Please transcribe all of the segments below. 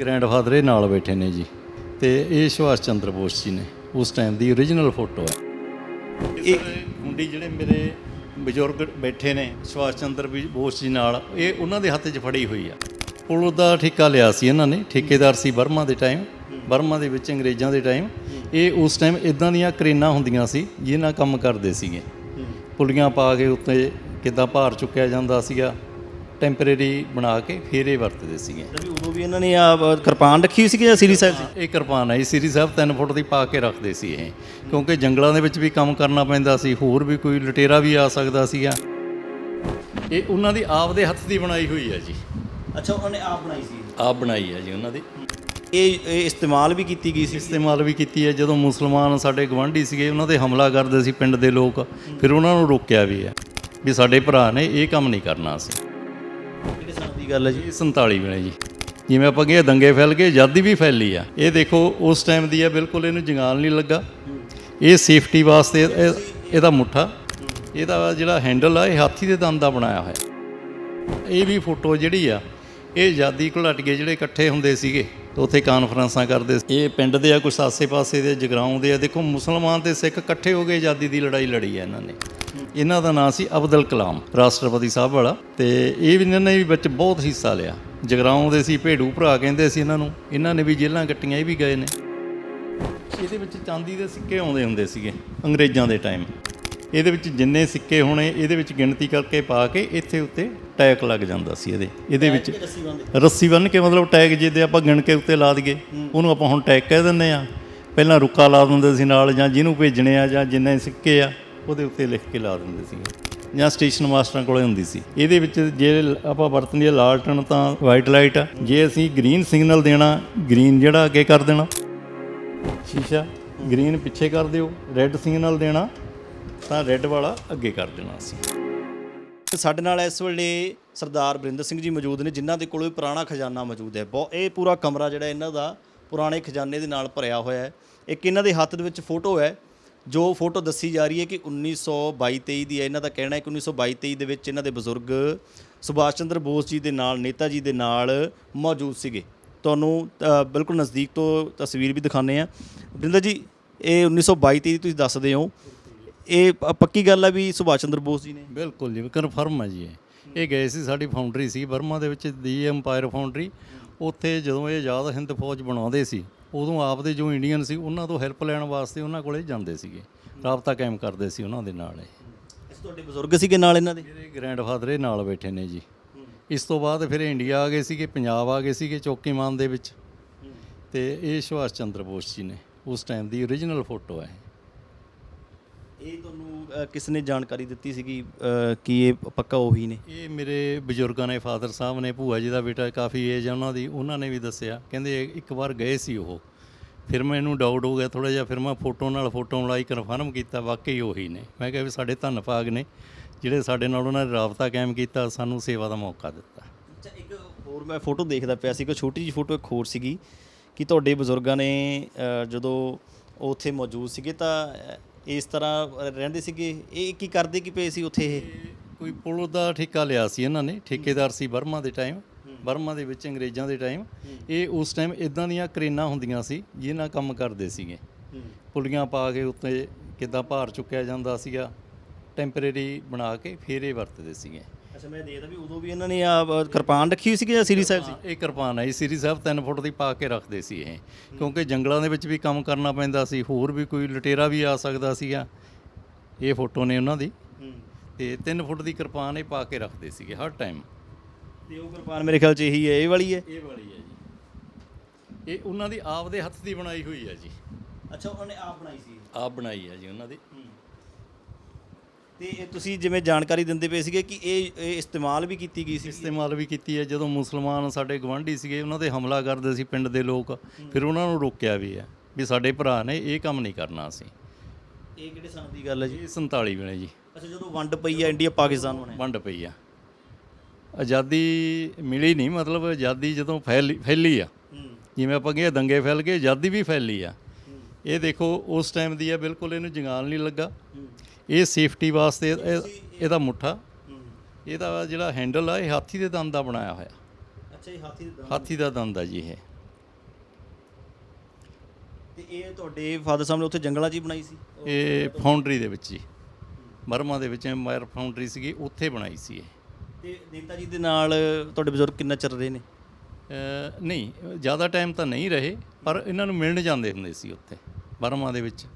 Grandfather ਇਹ ਨਾਲ ਬੈਠੇ ਨੇ ਜੀ। ਤੇ ਇਹ ਸੁਭਾਸ਼ ਚੰਦਰ ਬੋਸ ਜੀ ਨੇ ਉਸ ਟਾਈਮ ਦੀ origignal ਫੋਟੋ ਹੈ। ਇਹ ਮੁੰਡੀ ਜਿਹੜੇ ਮੇਰੇ ਬਜ਼ੁਰਗ ਬੈਠੇ ਨੇ ਸੁਭਾਸ਼ ਚੰਦਰ ਬੋਸ ਜੀ ਨਾਲ ਇਹ ਉਹਨਾਂ ਦੇ ਹੱਥ 'ਚ ਫੜੀ ਹੋਈ ਆ। ਪੁਲ ਦਾ ਠੇਕਾ ਲਿਆ ਸੀ ਇਹਨਾਂ ਨੇ ਠੇਕੇਦਾਰ ਸੀ ਬਰਮਾ ਦੇ ਟਾਈਮ ਬਰਮਾ ਦੇ ਵਿੱਚ ਅੰਗਰੇਜ਼ਾਂ ਦੇ ਟਾਈਮ ਇਹ ਉਸ ਟਾਈਮ ਇਦਾਂ ਦੀਆਂ ਕਰੇਨਾਂ ਹੁੰਦੀਆਂ ਸੀ ਜਿਹਨਾਂ ਕੰਮ ਕਰਦੇ ਸੀਗੇ। ਪੁਲੀਆਂ ਪਾ ਕੇ ਉੱਤੇ ਕਿੱਦਾਂ ਭਾਰ ਚੁੱਕਿਆ ਜਾਂਦਾ ਸੀਗਾ ਟੈਂਪਰੇਰੀ ਬਣਾ ਕੇ ਫਿਰ ਇਹ ਵਰਤਦੇ ਸੀਗੇ। ਵੀ ਉਦੋਂ ਵੀ ਇਹਨਾਂ ਨੇ ਆ ਕਿਰਪਾਨ ਰੱਖੀ ਹੋਈ ਸੀ ਕਿ ਜਾਂ ਸ੍ਰੀ ਸਾਹਿਬ ਸੀ? ਇਹ ਕਿਰਪਾਨ ਹੈ ਸ੍ਰੀ ਸਾਹਿਬ 3 ਫੁੱਟ ਦੀ ਪਾ ਕੇ ਰੱਖਦੇ ਸੀ ਇਹ। ਕਿਉਂਕਿ ਜੰਗਲਾਂ ਦੇ ਵਿੱਚ ਵੀ ਕੰਮ ਕਰਨਾ ਪੈਂਦਾ ਸੀ ਹੋਰ ਵੀ ਕੋਈ ਲਟੇਰਾ ਵੀ ਆ ਸਕਦਾ ਸੀਗਾ। ਇਹ ਉਹਨਾਂ ਦੀ ਆਪ ਦੇ ਹੱਥ ਦੀ ਬਣਾਈ ਹੋਈ ਹੈ ਜੀ। ਅੱਛਾ ਉਹਨਾਂ ਨੇ ਆਪ ਬਣਾਈ ਸੀ। ਆਪ ਬਣਾਈ ਹੈ ਜੀ ਉਹਨਾਂ ਦੀ। ਇਹ ਇਹ ਇਸਤੇਮਾਲ ਵੀ ਕੀਤੀ ਗਈ ਸੀ? ਇਸਤੇਮਾਲ ਵੀ ਕੀਤੀ ਹੈ। ਜਦੋਂ ਮੁਸਲਮਾਨ ਸਾਡੇ ਗਵਾਂਢੀ ਸੀਗੇ ਉਹਨਾਂ ਤੇ ਹਮਲਾ ਕਰਦੇ ਸੀ ਪਿੰਡ ਦੇ ਲੋਕ ਫਿਰ ਉਹਨਾਂ ਨੂੰ ਰੋਕਿਆ ਵੀ ਹੈ ਵੀ ਸਾਡੇ ਭਰਾ ਨੇ ਇਹ ਕੰਮ ਨਹੀਂ ਕਰਨਾ ਸੀ। ਦੀ ਗੱਲ ਹੈ ਜੀ ਇਹ 47 ਵੇਲੇ ਜੀ। ਜਿਵੇਂ ਆਪਾਂ ਕਹੀਏ ਦੰਗੇ ਫੈਲ ਗਏ, ਆਜ਼ਾਦੀ ਵੀ ਫੈਲੀ ਆ। ਇਹ ਦੇਖੋ, ਉਸ ਟਾਈਮ ਦੀ ਆ, ਬਿਲਕੁਲ ਇਹਨੂੰ ਜੰਗਾਲ ਨਹੀਂ ਲੱਗਾ। ਇਹ ਸੇਫਟੀ ਵਾਸਤੇ ਇਹਦਾ ਮੁੱਠਾ। ਇਹਦਾ ਜਿਹੜਾ ਹੈਂਡਲ ਆ, ਇਹ ਹਾਥੀ ਦੇ ਦੰਦ ਦਾ ਬਣਾਇਆ ਹੋਇਆ। ਇਹ ਵੀ ਫੋਟੋ ਜਿਹੜੀ ਆ, ਇਹ ਆਜ਼ਾਦੀ ਘੁਲਾਟੀਏ ਜਿਹੜੇ ਇਕੱਠੇ ਹੁੰਦੇ ਸੀਗੇ ਉੱਥੇ ਕਾਨਫਰੰਸਾਂ ਕਰਦੇ ਸੀ। ਇਹ ਪਿੰਡ ਦੇ ਆ, ਕੁਛ ਆਸੇ-ਪਾਸੇ ਦੇ, ਜਗਰਾਉਂ ਦੇ ਆ। ਦੇਖੋ, ਮੁਸਲਮਾਨ ਤੇ ਸਿੱਖ ਇਕੱਠੇ ਹੋ ਕੇ ਆਜ਼ਾਦੀ ਦੀ ਲੜਾਈ ਲੜੀ ਆ ਇਹਨਾਂ ਨੇ। ਇਹਨਾਂ ਦਾ ਨਾਂ ਸੀ ਅਬਦੁਲ ਕਲਾਮ ਰਾਸ਼ਟਰਪਤੀ ਸਾਹਿਬ ਵਾਲਾ। ਤੇ ਇਹ ਵੀ ਇਹਨਾਂ ਨੇ ਵੀ ਵਿੱਚ ਬਹੁਤ ਹਿੱਸਾ ਲਿਆ। ਜਗਰਾਉਂ ਦੇ ਸੀ ਭੇਡੂ ਭਰਾ ਕਹਿੰਦੇ ਸੀ ਇਹਨਾਂ ਨੂੰ। ਇਹਨਾਂ ਨੇ ਵੀ ਜੇਲ੍ਹਾਂ ਕੱਟੀਆਂ ਇਹ ਵੀ ਗਏ ਨੇ। ਇਹਦੇ ਵਿੱਚ ਚਾਂਦੀ ਦੇ ਸਿੱਕੇ ਆਉਂਦੇ ਹੁੰਦੇ ਸੀਗੇ ਅੰਗਰੇਜ਼ਾਂ ਦੇ ਟਾਈਮ ਇਹਦੇ ਵਿੱਚ ਜਿੰਨੇ ਸਿੱਕੇ ਹੋਣੇ ਇਹਦੇ ਵਿੱਚ ਗਿਣਤੀ ਕਰਕੇ ਪਾ ਕੇ ਇੱਥੇ ਉੱਤੇ ਟੈਗ ਲੱਗ ਜਾਂਦਾ ਸੀ ਇਹਦੇ। ਇਹਦੇ ਵਿੱਚ ਰੱਸੀ ਬੰਨ੍ਹ ਕੇ ਮਤਲਬ ਟੈਗ ਜਿਹਦੇ ਆਪਾਂ ਗਿਣ ਕੇ ਉੱਤੇ ਲਾ ਦਈਏ ਉਹਨੂੰ ਆਪਾਂ ਹੁਣ ਟੈਗ ਕਹਿ ਦਿੰਦੇ ਆ ਪਹਿਲਾਂ ਰੁੱਕਾ ਲਾ ਦਿੰਦੇ ਸੀ ਨਾਲ ਜਾਂ ਜਿਹਨੂੰ ਭੇਜਣੇ ਆ ਜਾਂ ਜਿੰਨੇ ਸਿੱਕੇ ਆ। ਉਹਦੇ ਉੱਤੇ ਲਿਖ ਕੇ ਲਾ ਦਿੰਦੇ ਸੀ ਜਾਂ ਸਟੇਸ਼ਨ ਮਾਸਟਰਾਂ ਕੋਲੇ ਹੁੰਦੀ ਸੀ। ਇਹਦੇ ਵਿੱਚ ਜੇ ਆਪਾਂ ਵਰਤਣੀ ਹੈ ਲਾਲਟਨ ਤਾਂ ਵਾਈਟ ਲਾਈਟ ਆ। ਜੇ ਅਸੀਂ ਗ੍ਰੀਨ ਸਿਗਨਲ ਦੇਣਾ ਗ੍ਰੀਨ ਜਿਹੜਾ ਅੱਗੇ ਕਰ ਦੇਣਾ। ਸ਼ੀਸ਼ਾ ਗ੍ਰੀਨ ਪਿੱਛੇ ਕਰ ਦਿਓ। ਰੈੱਡ ਸਿਗਨਲ ਦੇਣਾ, ਤਾਂ ਰੈੱਡ ਵਾਲਾ ਅੱਗੇ ਕਰ ਦੇਣਾ ਸੀ ਸਾਡੇ ਨਾਲ ਇਸ ਵੇਲੇ ਸਰਦਾਰ ਬਰਿੰਦਰ ਸਿੰਘ ਜੀ ਮੌਜੂਦ ਨੇ, ਜਿਨ੍ਹਾਂ ਦੇ ਕੋਲ ਵੀ ਪੁਰਾਣਾ ਖਜ਼ਾਨਾ ਮੌਜੂਦ ਹੈ। ਬਹੁਤ ਇਹ ਪੂਰਾ ਕਮਰਾ ਜਿਹੜਾ ਇਹਨਾਂ ਦਾ ਪੁਰਾਣੇ ਖਜ਼ਾਨੇ ਦੇ ਨਾਲ ਭਰਿਆ ਹੋਇਆ ਹੈ। ਇੱਕ ਇਹਨਾਂ ਦੇ ਹੱਥ ਦੇ ਵਿੱਚ ਫੋਟੋ ਹੈ। ਜੋ ਫੋਟੋ ਦੱਸੀ ਜਾ ਰਹੀ ਹੈ ਕਿ 1922-23 ਦੀ ਹੈ, ਇਹਨਾਂ ਦਾ ਕਹਿਣਾ ਹੈ ਕਿ 1922-23 ਦੇ ਵਿੱਚ ਇਹਨਾਂ ਦੇ ਬਜ਼ੁਰਗ ਸੁਭਾਸ਼ ਚੰਦਰ ਬੋਸ ਜੀ ਦੇ ਨਾਲ, ਨੇਤਾ ਜੀ ਦੇ ਨਾਲ ਮੌਜੂਦ ਸੀਗੇ। ਤੁਹਾਨੂੰ ਬਿਲਕੁਲ ਨਜ਼ਦੀਕ ਤੋਂ ਤਸਵੀਰ ਵੀ ਦਿਖਾਉਂਦੇ ਆ ਬਰਿੰਦਰ ਜੀ, ਇਹ 1922-23 ਦੀ ਤੁਸੀਂ ਦੱਸਦੇ ਹੋ। ਇਹ ਪੱਕੀ ਗੱਲ ਹੈ ਵੀ ਸੁਭਾਸ਼ ਚੰਦਰ ਬੋਸ ਜੀ ਨੇ? ਬਿਲਕੁਲ ਜੀ, ਕਨਫਰਮ ਹੈ ਜੀ ਇਹ। ਇਹ ਗਏ ਸੀ ਸਾਡੀ ਫਾਊਂਡਰੀ ਸੀ, ਬਰਮਾ ਦੇ ਵਿੱਚ ਦੀ ਐਮਪਾਇਰ ਫਾਊਂਡਰੀ। ਉੱਥੇ ਜਦੋਂ ਇਹ ਆਜ਼ਾਦ ਹਿੰਦ ਫੌਜ ਬਣਾਉਂਦੇ ਸੀ ਉਦੋਂ ਆਪਦੇ ਜੋ ਇੰਡੀਅਨ ਸੀ ਉਹਨਾਂ ਤੋਂ ਹੈਲਪ ਲੈਣ ਵਾਸਤੇ ਉਹਨਾਂ ਕੋਲੇ ਜਾਂਦੇ ਸੀਗੇ। ਰਾਬਤਾ ਕਾਇਮ ਕਰਦੇ ਸੀ ਉਹਨਾਂ ਦੇ ਨਾਲ ਇਹ। ਇਸ ਤੁਹਾਡੇ ਬਜ਼ੁਰਗ ਸੀਗੇ ਨਾਲ ਇਹਨਾਂ ਦੇ? ਮੇਰੇ ਗ੍ਰੈਂਡਫਾਦਰ ਇਹ ਨਾਲ ਬੈਠੇ ਨੇ ਜੀ। ਇਸ ਤੋਂ ਬਾਅਦ ਫਿਰ ਇੰਡੀਆ ਆ ਗਏ ਸੀਗੇ ਪੰਜਾਬ ਆ ਗਏ ਸੀਗੇ ਚੌਕੀਮਾਨ ਦੇ ਵਿੱਚ। ਤੇ ਇਹ ਸੁਭਾਸ਼ ਚੰਦਰ ਬੋਸ ਜੀ ਨੇ ਉਸ ਟਾਈਮ ਦੀ origignal ਫੋਟੋ ਹੈ ਇਹ ਤੁਹਾਨੂੰ ਕਿਸ ਨੇ ਜਾਣਕਾਰੀ ਦਿੱਤੀ ਸੀਗੀ ਕਿ ਇਹ ਪੱਕਾ ਉਹੀ ਨੇ? ਇਹ ਮੇਰੇ ਬਜ਼ੁਰਗਾਂ ਨੇ ਫਾਦਰ ਸਾਹਿਬ ਨੇ ਭੂਆ ਜੀ ਦਾ ਬੇਟਾ ਕਾਫੀ ਏਜ ਆ ਉਹਨਾਂ ਦੀ ਉਹਨਾਂ ਨੇ ਵੀ ਦੱਸਿਆ। ਕਹਿੰਦੇ ਇੱਕ ਵਾਰ ਗਏ ਸੀ ਉਹ। ਫਿਰ ਮੈਨੂੰ ਡਾਊਟ ਹੋ ਗਿਆ ਥੋੜਾ ਜਿਹਾ ਫਿਰ ਮੈਂ ਫੋਟੋ ਨਾਲ ਫੋਟੋ ਮਿਲਾਈ ਕਨਫਰਮ ਕੀਤਾ ਵਾਕਈ ਉਹੀ ਨੇ। ਮੈਂ ਕਿਹਾ ਵੀ ਸਾਡੇ ਧੰਨ ਭਾਗ ਨੇ ਜਿਹੜੇ ਸਾਡੇ ਨਾਲ ਉਹਨਾਂ ਨੇ ਰਾਬਤਾ ਕਾਇਮ ਕੀਤਾ ਸਾਨੂੰ ਸੇਵਾ ਦਾ ਮੌਕਾ ਦਿੱਤਾ। ਅੱਛਾ ਇੱਕ ਹੋਰ ਮੈਂ ਫੋਟੋ ਦੇਖਦਾ ਪਿਆ ਸੀ ਕਿ ਛੋਟੀ ਜੀ ਫੋਟੋ ਇੱਕ ਹੋਰ ਸੀਗੀ ਕਿ ਤੁਹਾਡੇ ਬਜ਼ੁਰਗਾਂ ਨੇ ਜਦੋਂ ਉੱਥੇ ਮੌਜੂਦ ਸੀਗੇ ਤਾਂ ਇਸ ਤਰ੍ਹਾਂ ਰਹਿੰਦੇ ਸੀਗੇ? ਇਹ ਕੀ ਕਰਦੇ ਕੀ ਪਏ ਸੀ ਉੱਥੇ ਇਹ? ਕੋਈ ਪੁਲ ਦਾ ਠੇਕਾ ਲਿਆ ਸੀ ਇਹਨਾਂ ਨੇ, ਠੇਕੇਦਾਰ ਸੀ ਬਰਮਾ ਦੇ ਟਾਈਮ ਬਰਮਾ ਦੇ ਵਿੱਚ ਅੰਗਰੇਜ਼ਾਂ ਦੇ ਟਾਈਮ ਇਹ ਉਸ ਟਾਈਮ ਇਦਾਂ ਦੀਆਂ ਕਰੇਨਾਂ ਹੁੰਦੀਆਂ ਸੀ ਜਿਹਨਾਂ ਕੰਮ ਕਰਦੇ ਸੀਗੇ। ਪੁਲੀਆਂ ਪਾ ਕੇ ਉੱਤੇ ਕਿੱਦਾਂ ਭਾਰ ਚੁੱਕਿਆ ਜਾਂਦਾ ਸੀਗਾ ਟੈਂਪਰੇਰੀ ਬਣਾ ਕੇ ਫਿਰ ਇਹ ਵਰਤਦੇ ਸੀਗੇ। ਅੱਛਾ ਮੈਂ ਦੇਖਦਾ ਵੀ ਉਦੋਂ ਵੀ ਇਹਨਾਂ ਨੇ ਆ ਕਿਰਪਾਨ ਰੱਖੀ ਹੋਈ ਸੀ ਕਿ ਜਾਂ ਸ੍ਰੀ ਸਾਹਿਬ ਸੀ? ਇਹ ਕਿਰਪਾਨ ਹੈ ਸ੍ਰੀ ਸਾਹਿਬ 3 ਫੁੱਟ ਦੀ ਪਾ ਕੇ ਰੱਖਦੇ ਸੀ ਇਹ। ਕਿਉਂਕਿ ਜੰਗਲਾਂ ਦੇ ਵਿੱਚ ਵੀ ਕੰਮ ਕਰਨਾ ਪੈਂਦਾ ਸੀ ਹੋਰ ਵੀ ਕੋਈ ਲਟੇਰਾ ਵੀ ਆ ਸਕਦਾ ਸੀਗਾ। ਇਹ ਫੋਟੋ ਨੇ ਉਹਨਾਂ ਦੀ। ਤੇ 3 ਫੁੱਟ ਦੀ ਕਿਰਪਾਨ ਇਹ ਪਾ ਕੇ ਰੱਖਦੇ ਸੀਗੇ ਹਰ ਟਾਈਮ। ਤੇ ਉਹ ਕਿਰਪਾਨ ਮੇਰੇ ਖਿਆਲ 'ਚ ਇਹੀ ਹੈ ਇਹ ਵਾਲੀ ਹੈ? ਇਹ ਵਾਲੀ ਹੈ ਜੀ। ਇਹ ਉਹਨਾਂ ਦੀ ਆਪ ਦੇ ਹੱਥ ਦੀ ਬਣਾਈ ਹੋਈ ਹੈ ਜੀ। ਅੱਛਾ ਉਹਨੇ ਆਪ ਬਣਾਈ ਸੀ? ਆਪ ਬਣਾਈ ਹੈ ਜੀ ਉਹਨਾਂ ਦੀ। ਤੇ ਇਹ ਤੁਸੀਂ ਜਿਵੇਂ ਜਾਣਕਾਰੀ ਦਿੰਦੇ ਪਏ ਸੀਗੇ ਕਿ ਇਹ ਇਹ ਇਸਤੇਮਾਲ ਵੀ ਕੀਤੀ ਗਈ ਸੀ। ਇਸਤੇਮਾਲ ਵੀ ਕੀਤੀ ਹੈ। ਜਦੋਂ ਮੁਸਲਮਾਨ ਸਾਡੇ ਗਵਾਂਢੀ ਸੀਗੇ ਉਹਨਾਂ ਤੇ ਹਮਲਾ ਕਰਦੇ ਸੀ ਪਿੰਡ ਦੇ ਲੋਕ ਫਿਰ ਉਹਨਾਂ ਨੂੰ ਰੋਕਿਆ ਵੀ ਹੈ ਵੀ ਸਾਡੇ ਭਰਾ ਨੇ ਇਹ ਕੰਮ ਨਹੀਂ ਕਰਨਾ ਸੀ ਇਹ ਕਿਹੜੇ ਸਾਲ ਦੀ ਗੱਲ ਹੈ ਜੀ? ਇਹ 47 ਵੇਲੇ ਜੀ। ਅੱਛਾ ਜਦੋਂ ਵੰਡ ਪਈ ਹੈ ਇੰਡੀਆ ਪਾਕਿਸਤਾਨ ਨੂੰ ਨੇ ਵੰਡ ਪਈ ਆ ਆਜ਼ਾਦੀ ਮਿਲੀ ਨਹੀਂ ਮਤਲਬ ਆਜ਼ਾਦੀ ਜਦੋਂ ਫੈਲੀ ਫੈਲੀ ਆ। ਜਿਵੇਂ ਆਪਾਂ ਕਹੀਏ ਦੰਗੇ ਫੈਲ ਗਏ ਆਜ਼ਾਦੀ ਵੀ ਫੈਲੀ ਆ। ਇਹ ਦੇਖੋ ਉਸ ਟਾਈਮ ਦੀ ਆ ਬਿਲਕੁਲ ਇਹਨੂੰ ਜੰਗਾਲ ਨਹੀਂ ਲੱਗਾ। ਇਹ ਸੇਫਟੀ ਵਾਸਤੇ ਇਹ- ਇਹਦਾ ਮੁੱਠਾ। ਇਹਦਾ ਜਿਹੜਾ ਹੈਂਡਲ ਆ ਇਹ ਹਾਥੀ ਦੇ ਦੰਦ ਦਾ ਬਣਾਇਆ ਹੋਇਆ। ਅੱਛਾ ਇਹ ਹਾਥੀ ਦੇ ਹਾਥੀ ਦਾ ਦੰਦ ਆ ਜੀ ਇਹ। ਤੇ ਇਹ ਤੁਹਾਡੇ ਫਾਦਰ ਸਾਹਿਬ ਨੇ ਉੱਥੇ ਜੰਗਲਾਂ 'ਚ ਹੀ ਬਣਾਈ ਸੀ? ਇਹ ਫਾਊਂਡਰੀ ਦੇ ਵਿੱਚ ਹੀ ਬਰਮਾ ਦੇ ਵਿੱਚ ਮਾਇਰ ਫਾਊਂਡਰੀ ਸੀਗੀ ਉੱਥੇ ਬਣਾਈ ਸੀ ਇਹ। ਤੇ ਨੇਤਾ ਜੀ ਦੇ ਨਾਲ ਤੁਹਾਡੇ ਬਜ਼ੁਰਗ ਕਿੰਨਾ ਚਿਰ ਰਹੇ ਨੇ? ਅਹ ਨਹੀਂ ਜ਼ਿਆਦਾ ਟਾਈਮ ਤਾਂ ਨਹੀਂ ਰਹੇ ਪਰ ਇਹਨਾਂ ਨੂੰ ਮਿਲਣ ਜਾਂਦੇ ਹੁੰਦੇ ਸੀ ਉੱਥੇ ਬਰਮਾ ਦੇ ਵਿੱਚ।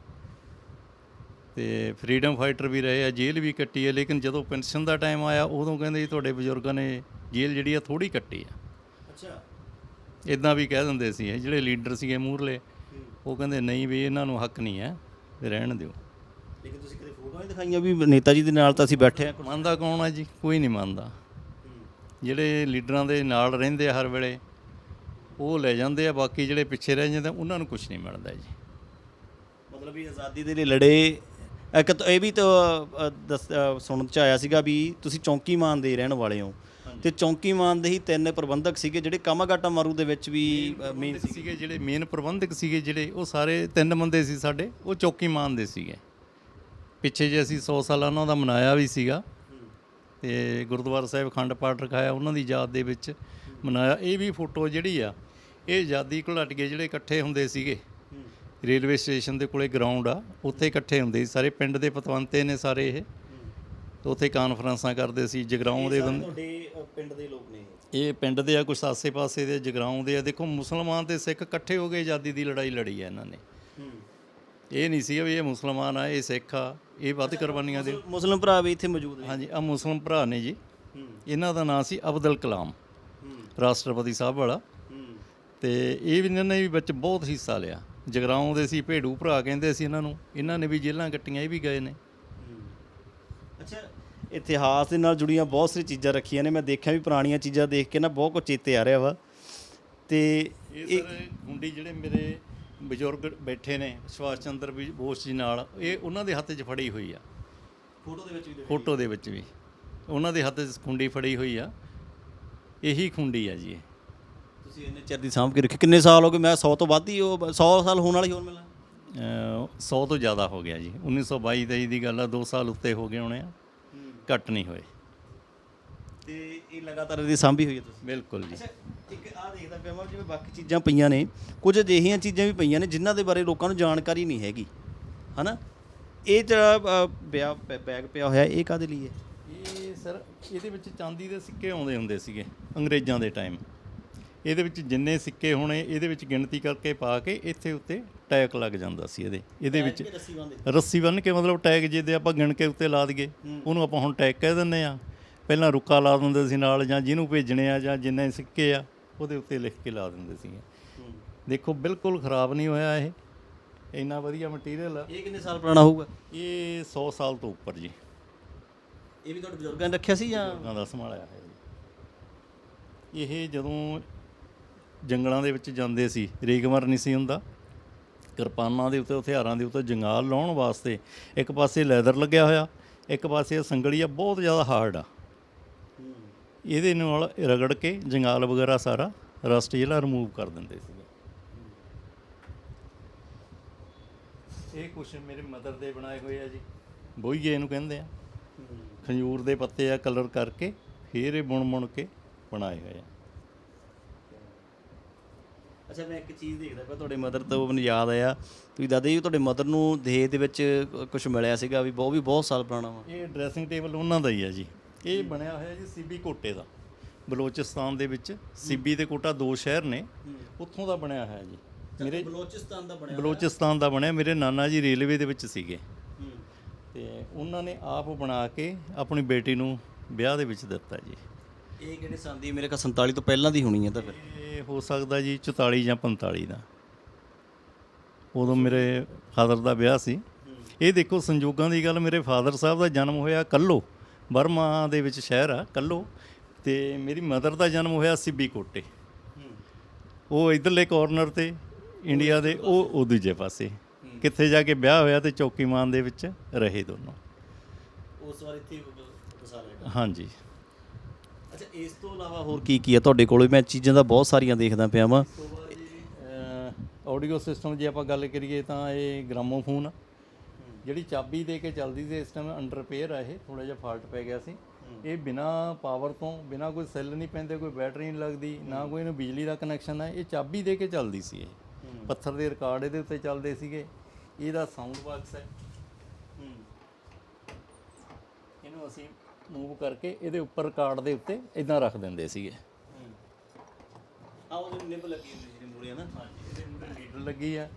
ਤੇ ਫਰੀडम ਫਾਈਟਰ ਵੀ ਰਹੇ ਆ ਜੇਲ੍ਹ ਵੀ ਕੱਟੀ ਹੈ ਲੇਕਿਨ ਜਦੋਂ ਪੈਨਸ਼ਨ ਦਾ ਟਾਈਮ ਆਇਆ ਉਦੋਂ ਕਹਿੰਦੇ ਜੀ ਤੁਹਾਡੇ ਬਜ਼ੁਰਗਾਂ ਨੇ ਜੇਲ੍ਹ ਜਿਹੜੀ ਆ ਥੋੜੀ ਕੱਟੀ ਆ। ਅੱਛਾ। ਇਦਾਂ ਵੀ ਕਹਿ ਦਿੰਦੇ ਸੀ ਇਹ ਜਿਹੜੇ ਲੀਡਰ ਸੀਗੇ ਮੂਰਲੇ ਉਹ ਕਹਿੰਦੇ ਨਹੀਂ ਵੀ ਇਹਨਾਂ ਨੂੰ ਹੱਕ ਨਹੀਂ ਹੈ ਰਹਿਣ ਦਿਓ। ਲੇਕਿਨ ਤੁਸੀਂ ਕਦੇ ਫੋਟੋਆਂ ਨਹੀਂ ਦਿਖਾਈਆਂ ਵੀ ਨੇਤਾ ਜੀ ਦੇ ਨਾਲ ਤਾਂ ਅਸੀਂ ਬੈਠੇ ਆ ਮੰਨਦਾ ਕੌਣ ਆ ਜੀ? ਕੋਈ ਨਹੀਂ ਮੰਨਦਾ। ਜਿਹੜੇ ਲੀਡਰਾਂ ਦੇ ਨਾਲ ਰਹਿੰਦੇ ਆ ਹਰ ਵੇਲੇ ਉਹ ਲੈ ਜਾਂਦੇ ਆ ਬਾਕੀ ਜਿਹੜੇ ਪਿੱਛੇ ਰਹਿ ਜਾਂਦੇ ਉਹਨਾਂ ਨੂੰ ਕੁਝ ਨਹੀਂ ਮਿਲਦਾ ਜੀ। ਮਤਲਬ ਵੀ ਆਜ਼ਾਦੀ ਦੇ ਲਈ ਲੜੇ ਇੱਕ ਤਾਂ ਇਹ ਵੀ ਤਾਂ ਅ, ਦੱਸ ਅ, ਸੁਣਨ ਚ ਆਇਆ ਸੀਗਾ ਵੀ ਤੁਸੀਂ ਚੌਂਕੀ ਮਾਨ ਦੇ ਰਹਿਣ ਵਾਲੇ ਹੋ। ਤੇ ਚੌਂਕੀ ਮਾਨ ਦੇ ਹੀ ਤਿੰਨ ਪ੍ਰਬੰਧਕ ਸੀਗੇ ਜਿਹੜੇ ਕਾਮਾਗਾਟਾ ਮਾਰੂ ਦੇ ਵਿੱਚ ਵੀ ਮੇਨ ਪ੍ਰਬੰਧਕ ਸੀਗੇ। ਜਿਹੜੇ ਮੇਨ ਪ੍ਰਬੰਧਕ ਸੀਗੇ ਜਿਹੜੇ ਉਹ ਸਾਰੇ ਤਿੰਨ ਬੰਦੇ ਸੀ ਸਾਡੇ ਉਹ ਚੌਕੀ ਮਾਨ ਦੇ ਸੀਗੇ। ਪਿੱਛੇ ਜੇ ਅਸੀਂ 100 ਸਾਲਾਂ ਉਹਨਾਂ ਦਾ ਮਨਾਇਆ ਵੀ ਸੀਗਾ ਤੇ ਗੁਰਦੁਆਰਾ ਸਾਹਿਬ ਖੰਡ ਪਾਠ ਰਖਾਇਆ ਉਹਨਾਂ ਦੀ ਯਾਦ ਦੇ ਵਿੱਚ ਮਨਾਇਆ। ਇਹ ਵੀ ਫੋਟੋ ਜਿਹੜੀ ਆ ਇਹ ਆਜ਼ਾਦੀ ਘੁਲਾਟੀਏ ਜਿਹੜੇ ਇਕੱਠੇ ਹੁੰਦੇ ਸੀਗੇ ਰੇਲਵੇ ਸਟੇਸ਼ਨ ਦੇ ਕੋਲੇ ਗਰਾਊਂਡ ਆ ਉੱਥੇ ਇਕੱਠੇ ਹੁੰਦੇ ਸੀ ਸਾਰੇ ਪਿੰਡ ਦੇ ਪਤਵੰਤੇ ਨੇ ਸਾਰੇ ਇਹ। ਉੱਥੇ ਕਾਨਫਰੰਸਾਂ ਕਰਦੇ ਸੀ ਜਗਰਾਉਂ ਦੇ ਬੰਦੇ। ਤੁਹਾਡੇ ਪਿੰਡ ਦੇ ਲੋਕ ਨੇ ਇਹ? ਪਿੰਡ ਦੇ ਆ ਕੁਛ ਆਸੇ-ਪਾਸੇ ਦੇ ਜਗਰਾਉਂ ਦੇ ਆ। ਦੇਖੋ ਮੁਸਲਮਾਨ ਤੇ ਸਿੱਖ ਇਕੱਠੇ ਹੋ ਕੇ ਆਜ਼ਾਦੀ ਦੀ ਲੜਾਈ ਲੜੀ ਆ ਇਹਨਾਂ ਨੇ। ਇਹ ਨਹੀਂ ਸੀ ਵੀ ਇਹ ਮੁਸਲਮਾਨ ਆ ਇਹ ਸਿੱਖ ਆ ਇਹ ਵੱਧ ਕੁਰਬਾਨੀਆਂ ਦੇ। ਮੁਸਲਿਮ ਭਰਾ ਵੀ ਇੱਥੇ ਮੌਜੂਦ ਨੇ? ਹਾਂਜੀ ਆ ਮੁਸਲਮ ਭਰਾ ਨੇ ਜੀ। ਇਹਨਾਂ ਦਾ ਨਾਮ ਸੀ ਅਬਦੁਲ ਕਲਾਮ ਰਾਸ਼ਟਰਪਤੀ ਸਾਹਿਬ ਵਾਲਾ। ਤੇ ਇਹ ਵੀ ਇਹਨਾਂ ਨੇ ਵੀ ਵਿੱਚ ਬਹੁਤ ਹਿੱਸਾ ਲਿਆ। ਜਗਰਾਉਂ ਦੇ ਸੀ ਭੇਡੂ ਭਰਾ ਕਹਿੰਦੇ ਸੀ ਇਹਨਾਂ ਨੂੰ ਇਹਨਾਂ ਨੇ ਵੀ ਜੇਲ੍ਹਾਂ ਕੱਟੀਆਂ ਇਹ ਵੀ ਗਏ ਨੇ। ਅੱਛਾ ਇਤਿਹਾਸ ਦੇ ਨਾਲ ਜੁੜੀਆਂ ਬਹੁਤ ਸਾਰੀ ਚੀਜ਼ਾਂ ਰੱਖੀਆਂ ਨੇ ਮੈਂ ਦੇਖਿਆ ਵੀ ਪੁਰਾਣੀਆਂ ਚੀਜ਼ਾਂ ਦੇਖ ਕੇ ਨਾ ਬਹੁਤ ਕੁਝ ਚੇਤੇ ਆ ਰਿਹਾ ਵਾ। ਤੇ ਇਹ ਸਰ ਗੁੰਡੀ ਜਿਹੜੇ ਮੇਰੇ ਬਜ਼ੁਰਗ ਬੈਠੇ ਨੇ ਸੁਭਾਸ਼ ਚੰਦਰ ਵੀ ਬੋਸ ਜੀ ਨਾਲ ਇਹ ਉਹਨਾਂ ਦੇ ਹੱਥ 'ਚ ਫੜੀ ਹੋਈ ਆ। ਫੋਟੋ ਦੇ ਵਿੱਚ ਵੀ ਫੋਟੋ ਦੇ ਵਿੱਚ ਵੀ। ਉਹਨਾਂ ਦੇ ਹੱਥ 'ਚ ਖੁੰਡੀ ਫੜੀ ਹੋਈ ਆ। ਇਹੀ ਖੁੰਡੀ ਆ ਜੀ ਇਹ। ਤੁਸੀਂ ਇੰਨੇ ਚਿਰ ਦੀ ਸਾਂਭ ਕੇ ਰੱਖੀ? ਕਿੰਨੇ ਸਾਲ ਹੋ ਗਏ? ਮੈਂ 100 ਤੋਂ ਵੱਧ ਹੀ ਉਹ 100 ਸਾਲ ਹੋਣ ਵਾਲੀ ਹੋਰ ਮਿਲਾਂ ਅਹ 100 ਤੋਂ ਜ਼ਿਆਦਾ ਹੋ ਗਿਆ ਜੀ। 1922 23 ਦੀ ਗੱਲ ਆ 2 ਸਾਲ ਉੱਤੇ ਹੋ ਗਏ ਹੋਣੇ ਆ। ਘੱਟ ਨਹੀਂ ਹੋਏ। ਤੇ ਇਹ ਲਗਾਤਾਰ ਇਹਦੀ ਸਾਂਭੀ ਹੋਈ ਹੈ ਤੁਸੀਂ? ਬਿਲਕੁਲ ਜੀ। ਇੱਕ ਆ ਦੇਖਦਾ ਪਿਆ ਮੈਂ ਜਿਵੇਂ ਬਾਕੀ ਚੀਜ਼ਾਂ ਪਈਆਂ ਨੇ ਕੁਝ ਅਜਿਹੀਆਂ ਚੀਜ਼ਾਂ ਵੀ ਪਈਆਂ ਨੇ ਜਿਨ੍ਹਾਂ ਦੇ ਬਾਰੇ ਲੋਕਾਂ ਨੂੰ ਜਾਣਕਾਰੀ ਨਹੀਂ ਹੈਗੀ। ਹਨਾ? ਇਹ ਜਿਹੜਾ ਅ, ਪਿਆ ਬੈ- ਬੈਗ ਪਿਆ ਹੋਇਆ ਇਹ ਕਾਦੇ ਲਈ ਹੈ? ਇਹ ਸਰ ਇਹਦੇ ਵਿੱਚ ਚਾਂਦੀ ਦੇ ਸਿੱਕੇ ਆਉਂਦੇ ਹੁੰਦੇ ਸੀਗੇ ਅੰਗਰੇਜ਼ਾਂ ਦੇ ਟਾਈਮ ਇਹਦੇ ਵਿੱਚ ਜਿੰਨੇ ਸਿੱਕੇ ਹੋਣੇ ਇਹਦੇ ਵਿੱਚ ਗਿਣਤੀ ਕਰਕੇ ਪਾ ਕੇ ਇੱਥੇ ਉੱਤੇ ਟੈਗ ਲੱਗ ਜਾਂਦਾ ਸੀ ਇਹਦੇ। ਇਹਦੇ ਵਿੱਚ ਰੱਸੀ ਬੰਨ ਕੇ ਮਤਲਬ ਟੈਗ ਜਿਹਦੇ ਆਪਾਂ ਗਿਣ ਕੇ ਉੱਤੇ ਲਾ ਦਈਏ ਉਹਨੂੰ ਆਪਾਂ ਹੁਣ ਟੈਗ ਕਹਿ ਦਿੰਦੇ ਆ ਪਹਿਲਾਂ ਰੁੱਕਾ ਲਾ ਦਿੰਦੇ ਸੀ ਨਾਲ ਜਾਂ ਜਿਹਨੂੰ ਭੇਜਣੇ ਆ ਜਾਂ ਜਿੰਨੇ ਸਿੱਕੇ ਆ ਉਹਦੇ ਉੱਤੇ ਲਿਖ ਕੇ ਲਾ ਦਿੰਦੇ ਸੀਗੇ ਦੇਖੋ ਬਿਲਕੁਲ ਖਰਾਬ ਨਹੀਂ ਹੋਇਆ ਇਹ। ਇੰਨਾ ਵਧੀਆ ਮਟੀਰੀਅਲ ਆ। ਇਹ ਕਿੰਨੇ ਸਾਲ ਪੁਰਾਣਾ ਹੋਊਗਾ? ਇਹ 100 ਸਾਲ ਤੋਂ ਉੱਪਰ ਜੀ। ਇਹ ਵੀ ਤੁਹਾਡੇ ਬਜ਼ੁਰਗਾਂ ਨੇ ਰੱਖਿਆ ਸੀ ਜਾਂ? ਦਾ ਸੰਭਾਲਿਆ ਹੈ ਇਹ ਜਦੋਂ ਜੰਗਲਾਂ ਦੇ ਵਿੱਚ ਜਾਂਦੇ ਸੀ। ਰੇਗਮਰ ਨਹੀਂ ਸੀ ਹੁੰਦਾ। ਕਿਰਪਾਨਾਂ ਦੇ ਉੱਤੇ, ਹਥਿਆਰਾਂ ਦੇ ਉੱਤੇ ਜੰਗਾਲ ਲਾਉਣ ਵਾਸਤੇ ਇੱਕ ਪਾਸੇ ਲੈਦਰ ਲੱਗਿਆ ਹੋਇਆ, ਇੱਕ ਪਾਸੇ ਇਹ ਸੰਗਲੀ ਆ ਬਹੁਤ ਜ਼ਿਆਦਾ ਹਾਰਡ ਆ। ਇਹਦੇ ਨਾਲ ਰਗੜ ਕੇ ਜੰਗਾਲ ਵਗੈਰਾ ਸਾਰਾ ਰਸਟ ਜਿਹੜਾ ਰਿਮੂਵ ਕਰ ਦਿੰਦੇ ਸੀ। ਇਹ ਕੁਛ ਮੇਰੇ ਮਦਰ ਦੇ ਬਣਾਏ ਹੋਏ ਆ ਜੀ। ਬੋਈਏ ਇਹਨੂੰ ਕਹਿੰਦੇ ਆ। ਖੰਜੂਰ ਦੇ ਪੱਤੇ ਆ ਕਲਰ ਕਰਕੇ, ਫਿਰ ਇਹ ਬੁਣ ਬੁਣ ਕੇ ਬਣਾਏ ਹੋਏ ਆ। ਅੱਛਾ ਮੈਂ ਇੱਕ ਚੀਜ਼ ਦੇਖਦਾ ਪਿਆ ਤੁਹਾਡੇ ਮਦਰ ਤੋਂ ਮੈਨੂੰ ਯਾਦ ਆਇਆ। ਤੁਸੀਂ ਦਾਦਾ ਜੀ ਤੁਹਾਡੇ ਮਦਰ ਨੂੰ ਦੇਹ ਦੇ ਵਿੱਚ ਕੁਝ ਮਿਲਿਆ ਸੀਗਾ ਵੀ ਬਹੁਤ ਵੀ ਬਹੁਤ ਸਾਲ ਪੁਰਾਣਾ ਵਾ। ਇਹ ਡਰੈਸਿੰਗ ਟੇਬਲ ਉਹਨਾਂ ਦਾ ਹੀ ਆ ਜੀ। ਇਹ ਬਣਿਆ ਹੋਇਆ ਜੀ ਸੀਬੀ ਕੋਟੇ ਦਾ। ਬਲੋਚਿਸਤਾਨ ਦੇ ਵਿੱਚ ਸੀਬੀ ਤੇ ਕੋਟਾ ਦੋ ਸ਼ਹਿਰ ਨੇ। ਉੱਥੋਂ ਦਾ ਬਣਿਆ ਹੋਇਆ ਜੀ। ਮੇਰੇ ਬਲੋਚਿਸਤਾਨ ਦਾ ਬਣਿਆ ਬਲੋਚਿਸਤਾਨ ਦਾ ਬਣਿਆ। ਮੇਰੇ ਨਾਨਾ ਜੀ ਰੇਲਵੇ ਦੇ ਵਿੱਚ ਸੀਗੇ। ਤੇ ਉਹਨਾਂ ਨੇ ਆਪ ਬਣਾ ਕੇ ਆਪਣੀ ਬੇਟੀ ਨੂੰ ਵਿਆਹ ਦੇ ਵਿੱਚ ਦਿੱਤਾ ਜੀ। ਇਹ ਕਿਹੜੇ ਸੰਦੀ ਮੇਰੇ ਕੋਲ 47 ਤੋਂ ਪਹਿਲਾਂ ਦੀ ਹੋਣੀ ਹੈ ਤਾਂ ਫਿਰ। ਇਹ ਹੋ ਸਕਦਾ ਜੀ 44 ਜਾਂ 45 ਦਾ। ਉਦੋਂ ਮੇਰੇ ਫਾਦਰ ਦਾ ਵਿਆਹ ਸੀ। ਇਹ ਦੇਖੋ ਸੰਜੋਗਾਂ ਦੀ ਗੱਲ ਮੇਰੇ ਫਾਦਰ ਸਾਹਿਬ ਦਾ ਜਨਮ ਹੋਇਆ ਕੱਲੋ ਬਰਮਾ ਦੇ ਵਿੱਚ ਸ਼ਹਿਰ ਆ ਕੱਲੋ ਤੇ ਮੇਰੀ ਮਦਰ ਦਾ ਜਨਮ ਹੋਇਆ ਸਿੱਬੀ ਕੋਟੇ। ਉਹ ਇਧਰਲੇ ਕਾਰਨਰ ਤੇ ਇੰਡੀਆ ਦੇ ਉਹ ਉਹ ਦੂਜੇ ਪਾਸੇ। ਕਿੱਥੇ ਜਾ ਕੇ ਵਿਆਹ ਹੋਇਆ ਤੇ ਚੌਕੀਮਾਨ ਦੇ ਵਿੱਚ ਰਹੇ ਦੋਨੋਂ। ਉਸ ਵਾਰ ਇੱਥੇ ਵਸਾ ਹਾਂਜੀ। ਅੱਛਾ ਇਸ ਤੋਂ ਇਲਾਵਾ ਹੋਰ ਕੀ ਕੀ ਹੈ ਤੁਹਾਡੇ ਕੋਲ? ਮੈਂ ਚੀਜ਼ਾਂ ਦਾ ਬਹੁਤ ਸਾਰੀਆਂ ਦੇਖਦਾ ਪਿਆ ਵਾਂ। ਆਡੀਓ ਸਿਸਟਮ ਜੇ ਆਪਾਂ ਗੱਲ ਕਰੀਏ ਤਾਂ ਇਹ ਗ੍ਰਾਮੋਫੋਨ ਆ। ਜਿਹੜੀ ਚਾਬੀ ਦੇ ਕੇ ਚੱਲਦੀ ਸੀ ਇਸ ਟਾਈਮ ਅੰਡਰ ਰਿਪੇਅਰ ਆ ਇਹ ਥੋੜਾ ਜਿਹਾ ਫਾਲਟ ਪੈ ਗਿਆ ਸੀ। ਇਹ ਬਿਨਾ ਪਾਵਰ ਤੋਂ ਬਿਨਾ ਕੋਈ ਸੈੱਲ ਨਹੀਂ ਪੈਂਦੇ ਕੋਈ ਬੈਟਰੀ ਨਹੀਂ ਲੱਗਦੀ ਨਾ ਕੋਈ ਇਹਨੂੰ ਬਿਜਲੀ ਦਾ ਕਨੈਕਸ਼ਨ ਹੈ ਇਹ ਚਾਬੀ ਦੇ ਕੇ ਚੱਲਦੀ ਸੀ ਇਹ। ਪੱਥਰ ਦੇ ਰਿਕਾਰਡ ਇਹਦੇ ਉੱਤੇ ਚੱਲਦੇ ਸੀਗੇ। ਇਹਦਾ ਸਾਊਂਡ ਬਾਕਸ ਹੂੰ। ਇਹਨੂੰ ਅਸੀਂ ਮੂਵ ਕਰਕੇ ਇਹਦੇ ਉੱਪਰ ਰਿਕਾਰਡ ਦੇ ਉੱਤੇ ਇਦਾਂ ਰੱਖ ਦਿੰਦੇ ਸੀਗੇ। ਆ ਉਹ ਜਿਹੜੀ ਨਿਬ ਲੱਗੀ ਹੁੰਦੀ ਜਿਹੜੀ ਮੂਰੇ ਨਾ ਨੀਡਲ ਲੱਗੀ ਆ।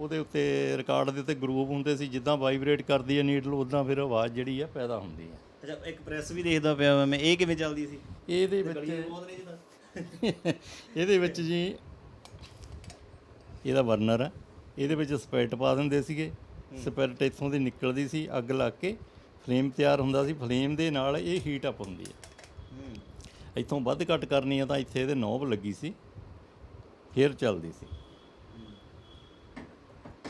ਉਹਦੇ ਉੱਤੇ ਰਿਕਾਰਡ ਦੇ ਉੱਤੇ ਗਰੂਵ ਹੁੰਦੇ ਸੀ ਜਿੱਦਾਂ ਵਾਈਬ੍ਰੇਟ ਕਰਦੀ ਹੈ ਨੀਡਲ ਉਦਾਂ ਫਿਰ ਆਵਾਜ਼ ਜਿਹੜੀ ਆ ਪੈਦਾ ਹੁੰਦੀ ਹੈ ਅੱਛਾ ਇੱਕ ਪ੍ਰੈਸ ਵੀ ਦੇਖਦਾ ਪਿਆ ਮੈਂ ਇਹ ਕਿਵੇਂ ਚੱਲਦੀ ਸੀ? ਇਹਦੇ ਵਿੱਚ ਇਹਦੇ ਵਿੱਚ ਜੀ ਇਹਦਾ ਬਰਨਰ ਆ। ਇਹਦੇ ਵਿੱਚ ਸਪੈਰਟ ਪਾ ਦਿੰਦੇ ਸੀਗੇ। ਸਪੈਰਟ ਇੱਥੋਂ ਦੀ ਨਿਕਲਦੀ ਸੀ ਅੱਗ ਲੱਗ ਕੇ। ਫਲੇਮ ਤਿਆਰ ਹੁੰਦਾ ਸੀ ਫਲੇਮ ਦੇ ਨਾਲ ਇਹ ਹੀਟ ਅਪ ਹੁੰਦੀ ਹੈ। ਇੱਥੋਂ ਵੱਧ ਘੱਟ ਕਰਨੀ ਆ ਤਾਂ ਇੱਥੇ ਇਹਦੇ ਨੌਬ ਲੱਗੀ ਸੀ ਫਿਰ ਚੱਲਦੀ ਸੀ।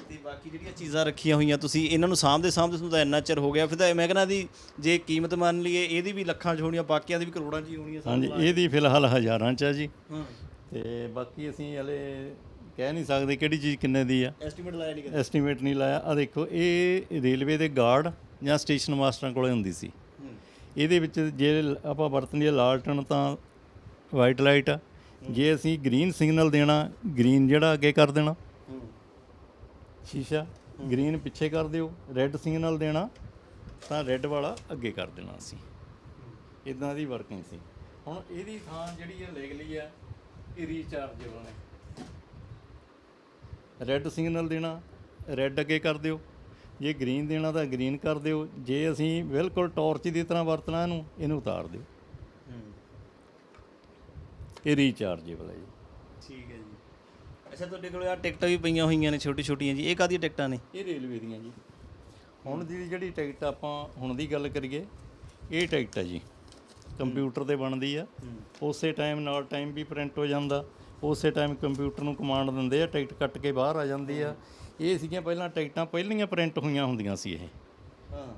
ਤੇ ਬਾਕੀ ਜਿਹੜੀਆਂ ਚੀਜ਼ਾਂ ਰੱਖੀਆਂ ਹੋਈਆਂ ਤੁਸੀਂ ਇਹਨਾਂ ਨੂੰ ਸਾਂਭਦੇ ਸਾਂਭਦੇ ਤੁਹਾਨੂੰ ਤਾਂ ਇੰਨਾ ਚਿਰ ਹੋ ਗਿਆ ਫਿਰ ਤਾਂ ਮੈਂ ਕਹਿੰਦਾ ਦੀ ਜੇ ਕੀਮਤ ਮੰਨ ਲਈਏ ਇਹਦੀ ਵੀ ਲੱਖਾਂ 'ਚ ਹੋਣੀ ਆ ਬਾਕੀਆਂ ਦੀ ਵੀ ਕਰੋੜਾਂ 'ਚ ਹੀ ਹੋਣੀ ਆ ਹਾਂਜੀ ਇਹਦੀ ਫਿਲਹਾਲ ਹਜ਼ਾਰਾਂ ਚ ਆ ਜੀ। ਤੇ ਬਾਕੀ ਅਸੀਂ ਹਲੇ ਕਹਿ ਨਹੀਂ ਸਕਦੇ ਕਿਹੜੀ ਚੀਜ਼ ਕਿੰਨੇ ਦੀ ਆ। ਐਸਟੀਮੇਟ ਲਾਇਆ ਨਹੀਂ ਐਸਟੀਮੇਟ ਨਹੀਂ ਲਾਇਆ। ਆ ਦੇਖੋ ਇਹ ਰੇਲਵੇ ਦੇ ਗਾਰਡ ਜਾਂ ਸਟੇਸ਼ਨ ਮਾਸਟਰਾਂ ਕੋਲੇ ਹੁੰਦੀ ਸੀ। ਇਹਦੇ ਵਿੱਚ ਜੇ ਆਪਾਂ ਵਰਤਣੀ ਹੈ ਲਾਲਟਨ ਤਾਂ ਵਾਈਟ ਲਾਈਟ ਆ। ਜੇ ਅਸੀਂ ਗ੍ਰੀਨ ਸਿਗਨਲ ਦੇਣਾ ਗ੍ਰੀਨ ਜਿਹੜਾ ਅੱਗੇ ਕਰ ਦੇਣਾ। ਸ਼ੀਸ਼ਾ ਗ੍ਰੀਨ ਪਿੱਛੇ ਕਰ ਦਿਓ। ਰੈੱਡ ਸਿਗਨਲ ਦੇਣਾ, ਤਾਂ ਰੈੱਡ ਵਾਲਾ ਅੱਗੇ ਕਰ ਦੇਣਾ ਸੀ ਇਦਾਂ ਦੀ ਵਰਕਿੰਗ ਸੀ। ਹੁਣ ਇਹਦੀ ਥਾਂ ਜਿਹੜੀ ਹੈ ਲਿਖ ਲਈ ਹੈ ਇਹ ਰੀਚਾਰਜੇਬਲ ਨੇ। ਰੈੱਡ ਸਿਗਨਲ ਦੇਣਾ ਰੈੱਡ ਅੱਗੇ ਕਰ ਦਿਓ। ਜੇ ਗ੍ਰੀਨ ਦੇਣਾ ਤਾਂ ਗ੍ਰੀਨ ਕਰ ਦਿਓ ਜੇ ਅਸੀਂ ਬਿਲਕੁਲ ਟਾਰਚ ਦੀ ਤਰ੍ਹਾਂ ਵਰਤਣਾ ਇਹਨੂੰ ਇਹਨੂੰ ਉਤਾਰ ਦਿਓ। ਇਹ ਰੀਚਾਰਜੇਬਲ ਹੈ ਜੀ। ਠੀਕ ਹੈ ਜੀ। ਅੱਛਾ ਤੁਹਾਡੇ ਕੋਲ ਆ ਟਿਕਟਾਂ ਵੀ ਪਈਆਂ ਹੋਈਆਂ ਨੇ ਛੋਟੀ ਛੋਟੀਆਂ ਜੀ। ਇਹ ਕਾਹਦੀਆਂ ਟਿਕਟਾਂ ਨੇ? ਇਹ ਰੇਲਵੇ ਦੀਆਂ ਜੀ। ਹੁਣ ਦੀ ਜਿਹੜੀ ਟਿਕਟ ਆਪਾਂ ਹੁਣ ਦੀ ਗੱਲ ਕਰੀਏ ਇਹ ਟਿਕਟ ਹੈ ਜੀ। ਕੰਪਿਊਟਰ ਤੇ ਬਣਦੀ ਆ। ਉਸੇ ਟਾਈਮ ਨਾਲ ਟਾਈਮ ਵੀ ਪ੍ਰਿੰਟ ਹੋ ਜਾਂਦਾ। ਉਸੇ ਟਾਈਮ ਕੰਪਿਊਟਰ ਨੂੰ ਕਮਾਂਡ ਦਿੰਦੇ ਆ। ਟਿਕਟ ਕੱਟ ਕੇ ਬਾਹਰ ਆ ਜਾਂਦੀ ਆ। ਇਹ ਸੀਗੀਆਂ ਪਹਿਲਾਂ ਟਿਕਟਾਂ ਪਹਿਲੀਆਂ ਪ੍ਰਿੰਟ ਹੋਈਆਂ ਹੁੰਦੀਆਂ ਸੀ ਇਹ। ਹਾਂ।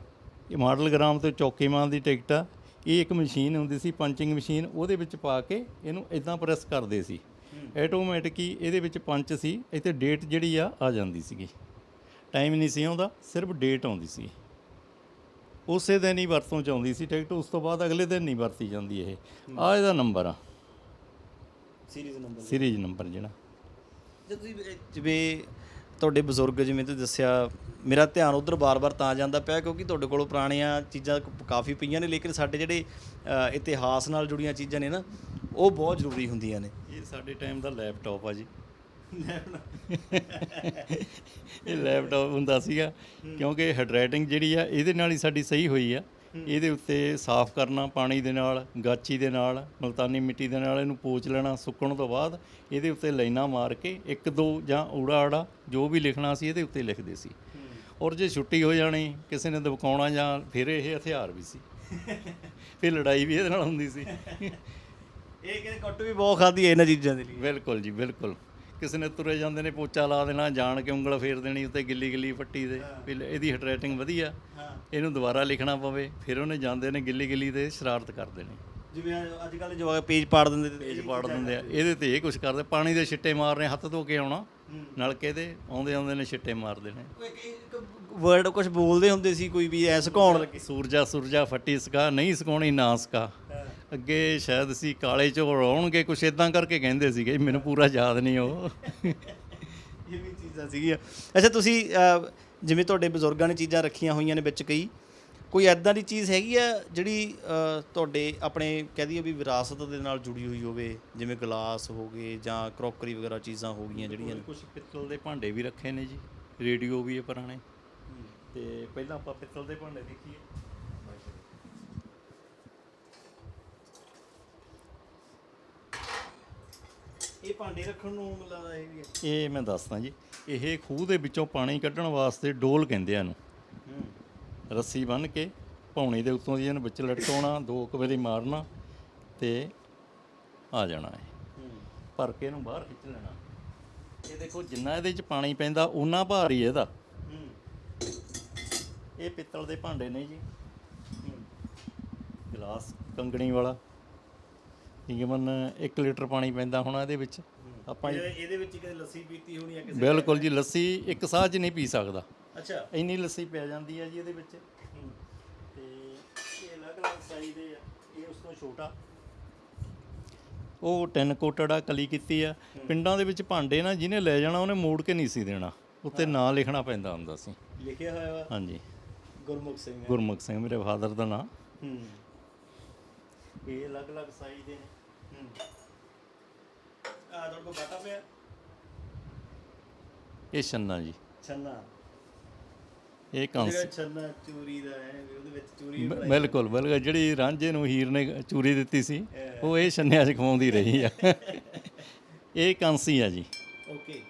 ਇਹ ਮਾਡਲ ਗ੍ਰਾਮ ਤੇ ਚੌਕੀਮਾਨ ਦੀ ਟਿਕਟ ਆ। ਇਹ ਇੱਕ ਮਸ਼ੀਨ ਹੁੰਦੀ ਸੀ ਪੰਚਿੰਗ ਮਸ਼ੀਨ ਉਹਦੇ ਵਿੱਚ ਪਾ ਕੇ ਇਹਨੂੰ ਇਦਾਂ ਪ੍ਰੈਸ ਕਰਦੇ ਸੀ। ਆਟੋਮੈਟਿਕ ਹੀ ਇਹਦੇ ਵਿੱਚ ਪੰਚ ਸੀ ਇੱਥੇ ਡੇਟ ਜਿਹੜੀ ਆ ਆ ਜਾਂਦੀ ਸੀਗੀ। ਟਾਈਮ ਨਹੀਂ ਸੀ ਆਉਂਦਾ ਸਿਰਫ ਡੇਟ ਆਉਂਦੀ ਸੀ। ਉਸੇ ਦਿਨ ਹੀ ਵਰਤੋਂ ਚ ਆਉਂਦੀ ਸੀ ਟਿਕਟ ਉਸ ਤੋਂ ਬਾਅਦ ਅਗਲੇ ਦਿਨ ਨਹੀਂ ਵਰਤੀ ਜਾਂਦੀ ਇਹ। ਆ ਇਹਦਾ ਨੰਬਰ ਆ। ਸੀਰੀਜ਼ ਨੰਬਰ ਸੀਰੀਜ਼ ਨੰਬਰ ਜਿਹੜਾ। ਜੇ ਤੁਸੀਂ ਜਿਵੇਂ ਤੁਹਾਡੇ ਬਜ਼ੁਰਗ ਜਿਵੇਂ ਤੁਸੀਂ ਦੱਸਿਆ ਮੇਰਾ ਧਿਆਨ ਉਧਰ ਬਾਰ-ਬਾਰ ਤਾਂ ਜਾਂਦਾ ਪਿਆ ਕਿਉਂਕਿ ਤੁਹਾਡੇ ਕੋਲ ਪੁਰਾਣੀਆਂ ਚੀਜ਼ਾਂ ਕਾਫੀ ਪਈਆਂ ਨੇ ਲੇਕਿਨ ਸਾਡੇ ਜਿਹੜੇ ਇਤਿਹਾਸ ਨਾਲ ਜੁੜੀਆਂ ਚੀਜ਼ਾਂ ਨੇ ਨਾ ਉਹ ਬਹੁਤ ਜ਼ਰੂਰੀ ਹੁੰਦੀਆਂ ਨੇ। ਇਹ ਸਾਡੇ ਟਾਈਮ ਦਾ ਲੈਪਟਾਪ ਆ ਜੀ। ਇਹ ਲੈਪਟਾਪ ਹੁੰਦਾ ਸੀਗਾ ਕਿਉਂਕਿ ਹੈਂਡਰਾਈਟਿੰਗ ਜਿਹੜੀ ਆ ਇਹਦੇ ਨਾਲ ਹੀ ਸਾਡੀ ਸਹੀ ਹੋਈ ਆ। ਇਹਦੇ ਉੱਤੇ ਸਾਫ਼ ਕਰਨਾ ਪਾਣੀ ਦੇ ਨਾਲ ਗਾਚੀ ਦੇ ਨਾਲ ਮਲਤਾਨੀ ਮਿੱਟੀ ਦੇ ਨਾਲ ਇਹਨੂੰ ਪੋਚ ਲੈਣਾ ਸੁੱਕਣ ਤੋਂ ਬਾਅਦ ਇਹਦੇ ਉੱਤੇ ਲਾਈਨਾਂ ਮਾਰ ਕੇ ਇੱਕ ਦੋ ਜਾਂ ਊੜਾ ਆੜਾ ਜੋ ਵੀ ਲਿਖਣਾ ਸੀ ਇਹਦੇ ਉੱਤੇ ਲਿਖਦੇ ਸੀ। ਔਰ ਜੇ ਛੁੱਟੀ ਹੋ ਜਾਣੀ ਕਿਸੇ ਨੇ ਦਬਕਾਉਣਾ ਜਾਂ ਫਿਰ ਇਹ ਹਥਿਆਰ ਵੀ ਸੀ। ਫਿਰ ਲੜਾਈ ਵੀ ਇਹਦੇ ਨਾਲ ਹੁੰਦੀ ਸੀ। ਇਹ ਕਹਿੰਦੇ ਕੱਟ ਵੀ ਬਹੁਤ ਖਾਦੀ ਇਹਨਾਂ ਚੀਜ਼ਾਂ ਦੇ ਲਈ। ਬਿਲਕੁਲ ਜੀ ਬਿਲਕੁਲ। ਕਿਸੇ ਨੇ ਤੁਰੇ ਜਾਂਦੇ ਨੇ ਪੋਚਾ ਲਾ ਦੇਣਾ ਜਾਣ ਕੇ ਉਂਗਲ ਫੇਰ ਦੇਣੀ ਉੱਤੇ ਗਿੱਲੀ ਗਿੱਲੀ ਪੱਟੀ ਦੇ ਵੀ ਇਹਦੀ ਹੈਂਡਰਾਈਟਿੰਗ ਵਧੀਆ। ਇਹਨੂੰ ਦੁਬਾਰਾ ਲਿਖਣਾ ਪਵੇ ਫਿਰ ਉਹਨੇ ਜਾਂਦੇ ਨੇ ਗਿੱਲੀ ਗਿੱਲੀ ਤੇ ਸ਼ਰਾਰਤ ਕਰਦੇ ਨੇ ਜਿਵੇਂ ਅੱਜ ਕੱਲ੍ਹ ਜਵਾਕ ਪੇਜ ਪਾੜ ਦਿੰਦੇ ਤੇ ਪੇਜ ਪਾੜ ਦਿੰਦੇ ਆ। ਇਹਦੇ ਤੇ ਇਹ ਕੁਝ ਕਰਦੇ ਪਾਣੀ ਦੇ ਛਿੱਟੇ ਮਾਰਨੇ ਹੱਥ ਧੋ ਕੇ ਆਉਣਾ ਨਲਕੇ ਦੇ ਆਉਂਦੇ ਆਉਂਦੇ ਨੇ ਛਿੱਟੇ ਮਾਰਦੇ ਨੇ ਵਰਡ ਕੁਝ ਬੋਲਦੇ ਹੁੰਦੇ ਸੀ ਕੋਈ ਵੀ ਐ ਸੁਕਾਉਣ ਲੱਗੇ। ਸੂਰਜਾ ਸੂਰਜਾ ਫੱਟੀ ਸਕਾ ਨਹੀਂ ਸਕਾਉਣੀ ਨਾ ਸਕਾ। ਅੱਗੇ ਸ਼ਾਇਦ ਸੀ ਕਾਲੇ ਚੋਰ ਆਉਣਗੇ ਕੁਛ ਇਦਾਂ ਕਰਕੇ ਕਹਿੰਦੇ ਸੀਗੇ ਮੈਨੂੰ ਪੂਰਾ ਯਾਦ ਨਹੀਂ ਉਹ। ਇਹ ਵੀ ਚੀਜ਼ਾਂ ਸੀਗੀਆਂ। ਅੱਛਾ ਤੁਸੀਂ ਜਿਵੇਂ ਤੁਹਾਡੇ ਬਜ਼ੁਰਗਾਂ ਨੇ ਚੀਜ਼ਾਂ ਰੱਖੀਆਂ ਹੋਈਆਂ ਨੇ ਵਿੱਚ ਕਈ ਕੋਈ ਐਦਾਂ ਦੀ ਚੀਜ਼ ਹੈਗੀ ਆ ਜਿਹੜੀ ਤੁਹਾਡੇ ਆਪਣੇ ਕਹਿ ਦਈਏ ਵੀ ਵਿਰਾਸਤ ਦੇ ਨਾਲ ਜੁੜੀ ਹੋਈ ਹੋਵੇ ਜਿਵੇਂ ਗਲਾਸ ਹੋ ਗਏ ਜਾਂ ਕਰੋਕਰੀ ਵਗੈਰਾ ਚੀਜ਼ਾਂ ਹੋ ਗਈਆਂ ਜਿਹੜੀਆਂ ਕੁਝ ਪਿੱਤਲ ਦੇ ਭਾਂਡੇ ਵੀ ਰੱਖੇ ਨੇ ਜੀ ਰੇਡੀਓ ਵੀ ਹੈ ਪੁਰਾਣੇ। ਤੇ ਪਹਿਲਾਂ ਆਪਾਂ ਪਿੱਤਲ ਦੇ ਭਾਂਡੇ ਦੇਖੀਏ। ਇਹ ਭਾਂਡੇ ਰੱਖਣ ਨੂੰ ਮਿਲਦਾ ਇਹ ਵੀ ਇਹ ਮੈਂ ਦੱਸਦਾ ਜੀ ਇਹ ਖੂਹ ਦੇ ਵਿੱਚੋਂ ਪਾਣੀ ਕੱਢਣ ਵਾਸਤੇ ਡੋਲ ਕਹਿੰਦੇ ਆ ਇਹਨੂੰ। ਹੂੰ। ਰੱਸੀ ਬੰਨ੍ਹ ਕੇ ਪੌਣੀ ਦੇ ਉੱਤੋਂ ਦੀ ਇਹਨੂੰ ਵਿੱਚ ਲਟਕਾਉਣਾ ਦੋ ਕੁ ਵਾਰੀ ਮਾਰਨਾ ਤੇ ਆ ਜਾਣਾ ਹੈ। ਭਰ ਕੇ ਇਹਨੂੰ ਬਾਹਰ ਖਿੱਚ ਲੈਣਾ। ਇਹ ਦੇਖੋ ਜਿੰਨਾ ਇਹਦੇ ਵਿੱਚ ਪਾਣੀ ਪੈਂਦਾ ਉਨਾ ਭਾਰ ਹੀ ਇਹਦਾ। ਇਹ ਪਿੱਤਲ ਦੇ ਭਾਂਡੇ ਨੇ ਜੀ। ਗਲਾਸ ਕੰਗਣੀ ਵਾਲਾ। ਤਕਰੀਬਨ 1 ਲੀਟਰ ਪਾਣੀ ਪੈਂਦਾ ਹੋਣਾ ਇਹਦੇ ਵਿੱਚ। ਆਪਾਂ ਇਹ- ਇਹਦੇ ਵਿੱਚ ਕਿਤੇ ਲੱਸੀ ਪੀਤੀ ਹੋਣੀ ਆ ਕਿਸੇ ਬਿਲਕੁਲ ਜੀ ਲੱਸੀ ਇੱਕ ਸਾਹ 'ਚ ਨਹੀਂ ਪੀ ਸਕਦਾ। ਅੱਛਾ। ਇੰਨੀ ਲੱਸੀ ਪੈ ਜਾਂਦੀ ਹੈ ਜੀ ਇਹਦੇ ਵਿੱਚ। ਤੇ ਇਹ ਅਲੱਗ-ਅਲੱਗ ਸਾਈਜ਼ ਦੇ ਆ। ਇਹ ਉਸ ਤੋਂ ਛੋਟਾ। ਉਹ ਟੈਨ ਕੋਟਡ ਆ ਕਲੀ ਕੀਤੀ ਆ। ਪਿੰਡਾਂ ਦੇ ਵਿੱਚ ਭਾਂਡੇ ਨਾ ਜਿਹਨੇ ਲੈ ਜਾਣਾ ਉਹਨੇ ਮੋੜ ਕੇ ਨਹੀਂ ਸੀ ਦੇਣਾ। ਉੱਤੇ ਨਾਂ ਲਿਖਣਾ ਪੈਂਦਾ ਹੁੰਦਾ ਸੀ। ਲਿਖਿਆ ਹੋਇਆ ਵਾ? ਹਾਂਜੀ। ਗੁਰਮੁਖ ਸਿੰਘ ਗੁਰਮੁਖ ਸਿੰਘ ਮੇਰੇ ਫਾਦਰ ਦਾ ਨਾਂ। ਹੂੰ। ਇਹ ਅਲੱਗ-ਅਲੱਗ ਸਾਈਜ਼ ਦੇ ਨੇ। ਆ ਤੁਹਾਡੇ ਕੋਲ ਬਾਟਾ ਪਿਆ? ਇਹ ਛੰਨਾ ਜੀ। ਛੰਨਾ। ਇਹ ਕੰਸ ਜਿਹੜਾ ਛੰਨਾ ਚੂਰੀ ਦਾ ਹੈ ਵੀ ਉਹਦੇ ਵਿੱਚ ਚੂਰੀ ਬ- ਬਿਲਕੁਲ ਬਿਲਕੁਲ। ਜਿਹੜੀ ਰਾਂਝੇ ਨੂੰ ਹੀਰ ਨੇ ਚੂਰੀ ਦਿੱਤੀ ਸੀ ਉਹ ਇਹ ਛੰਨਿਆਂ 'ਚ ਖਵਾਉਂਦੀ ਰਹੀ ਆ। ਇਹ ਕਾਂਸੀ ਆ ਜੀ। ਓਕੇ।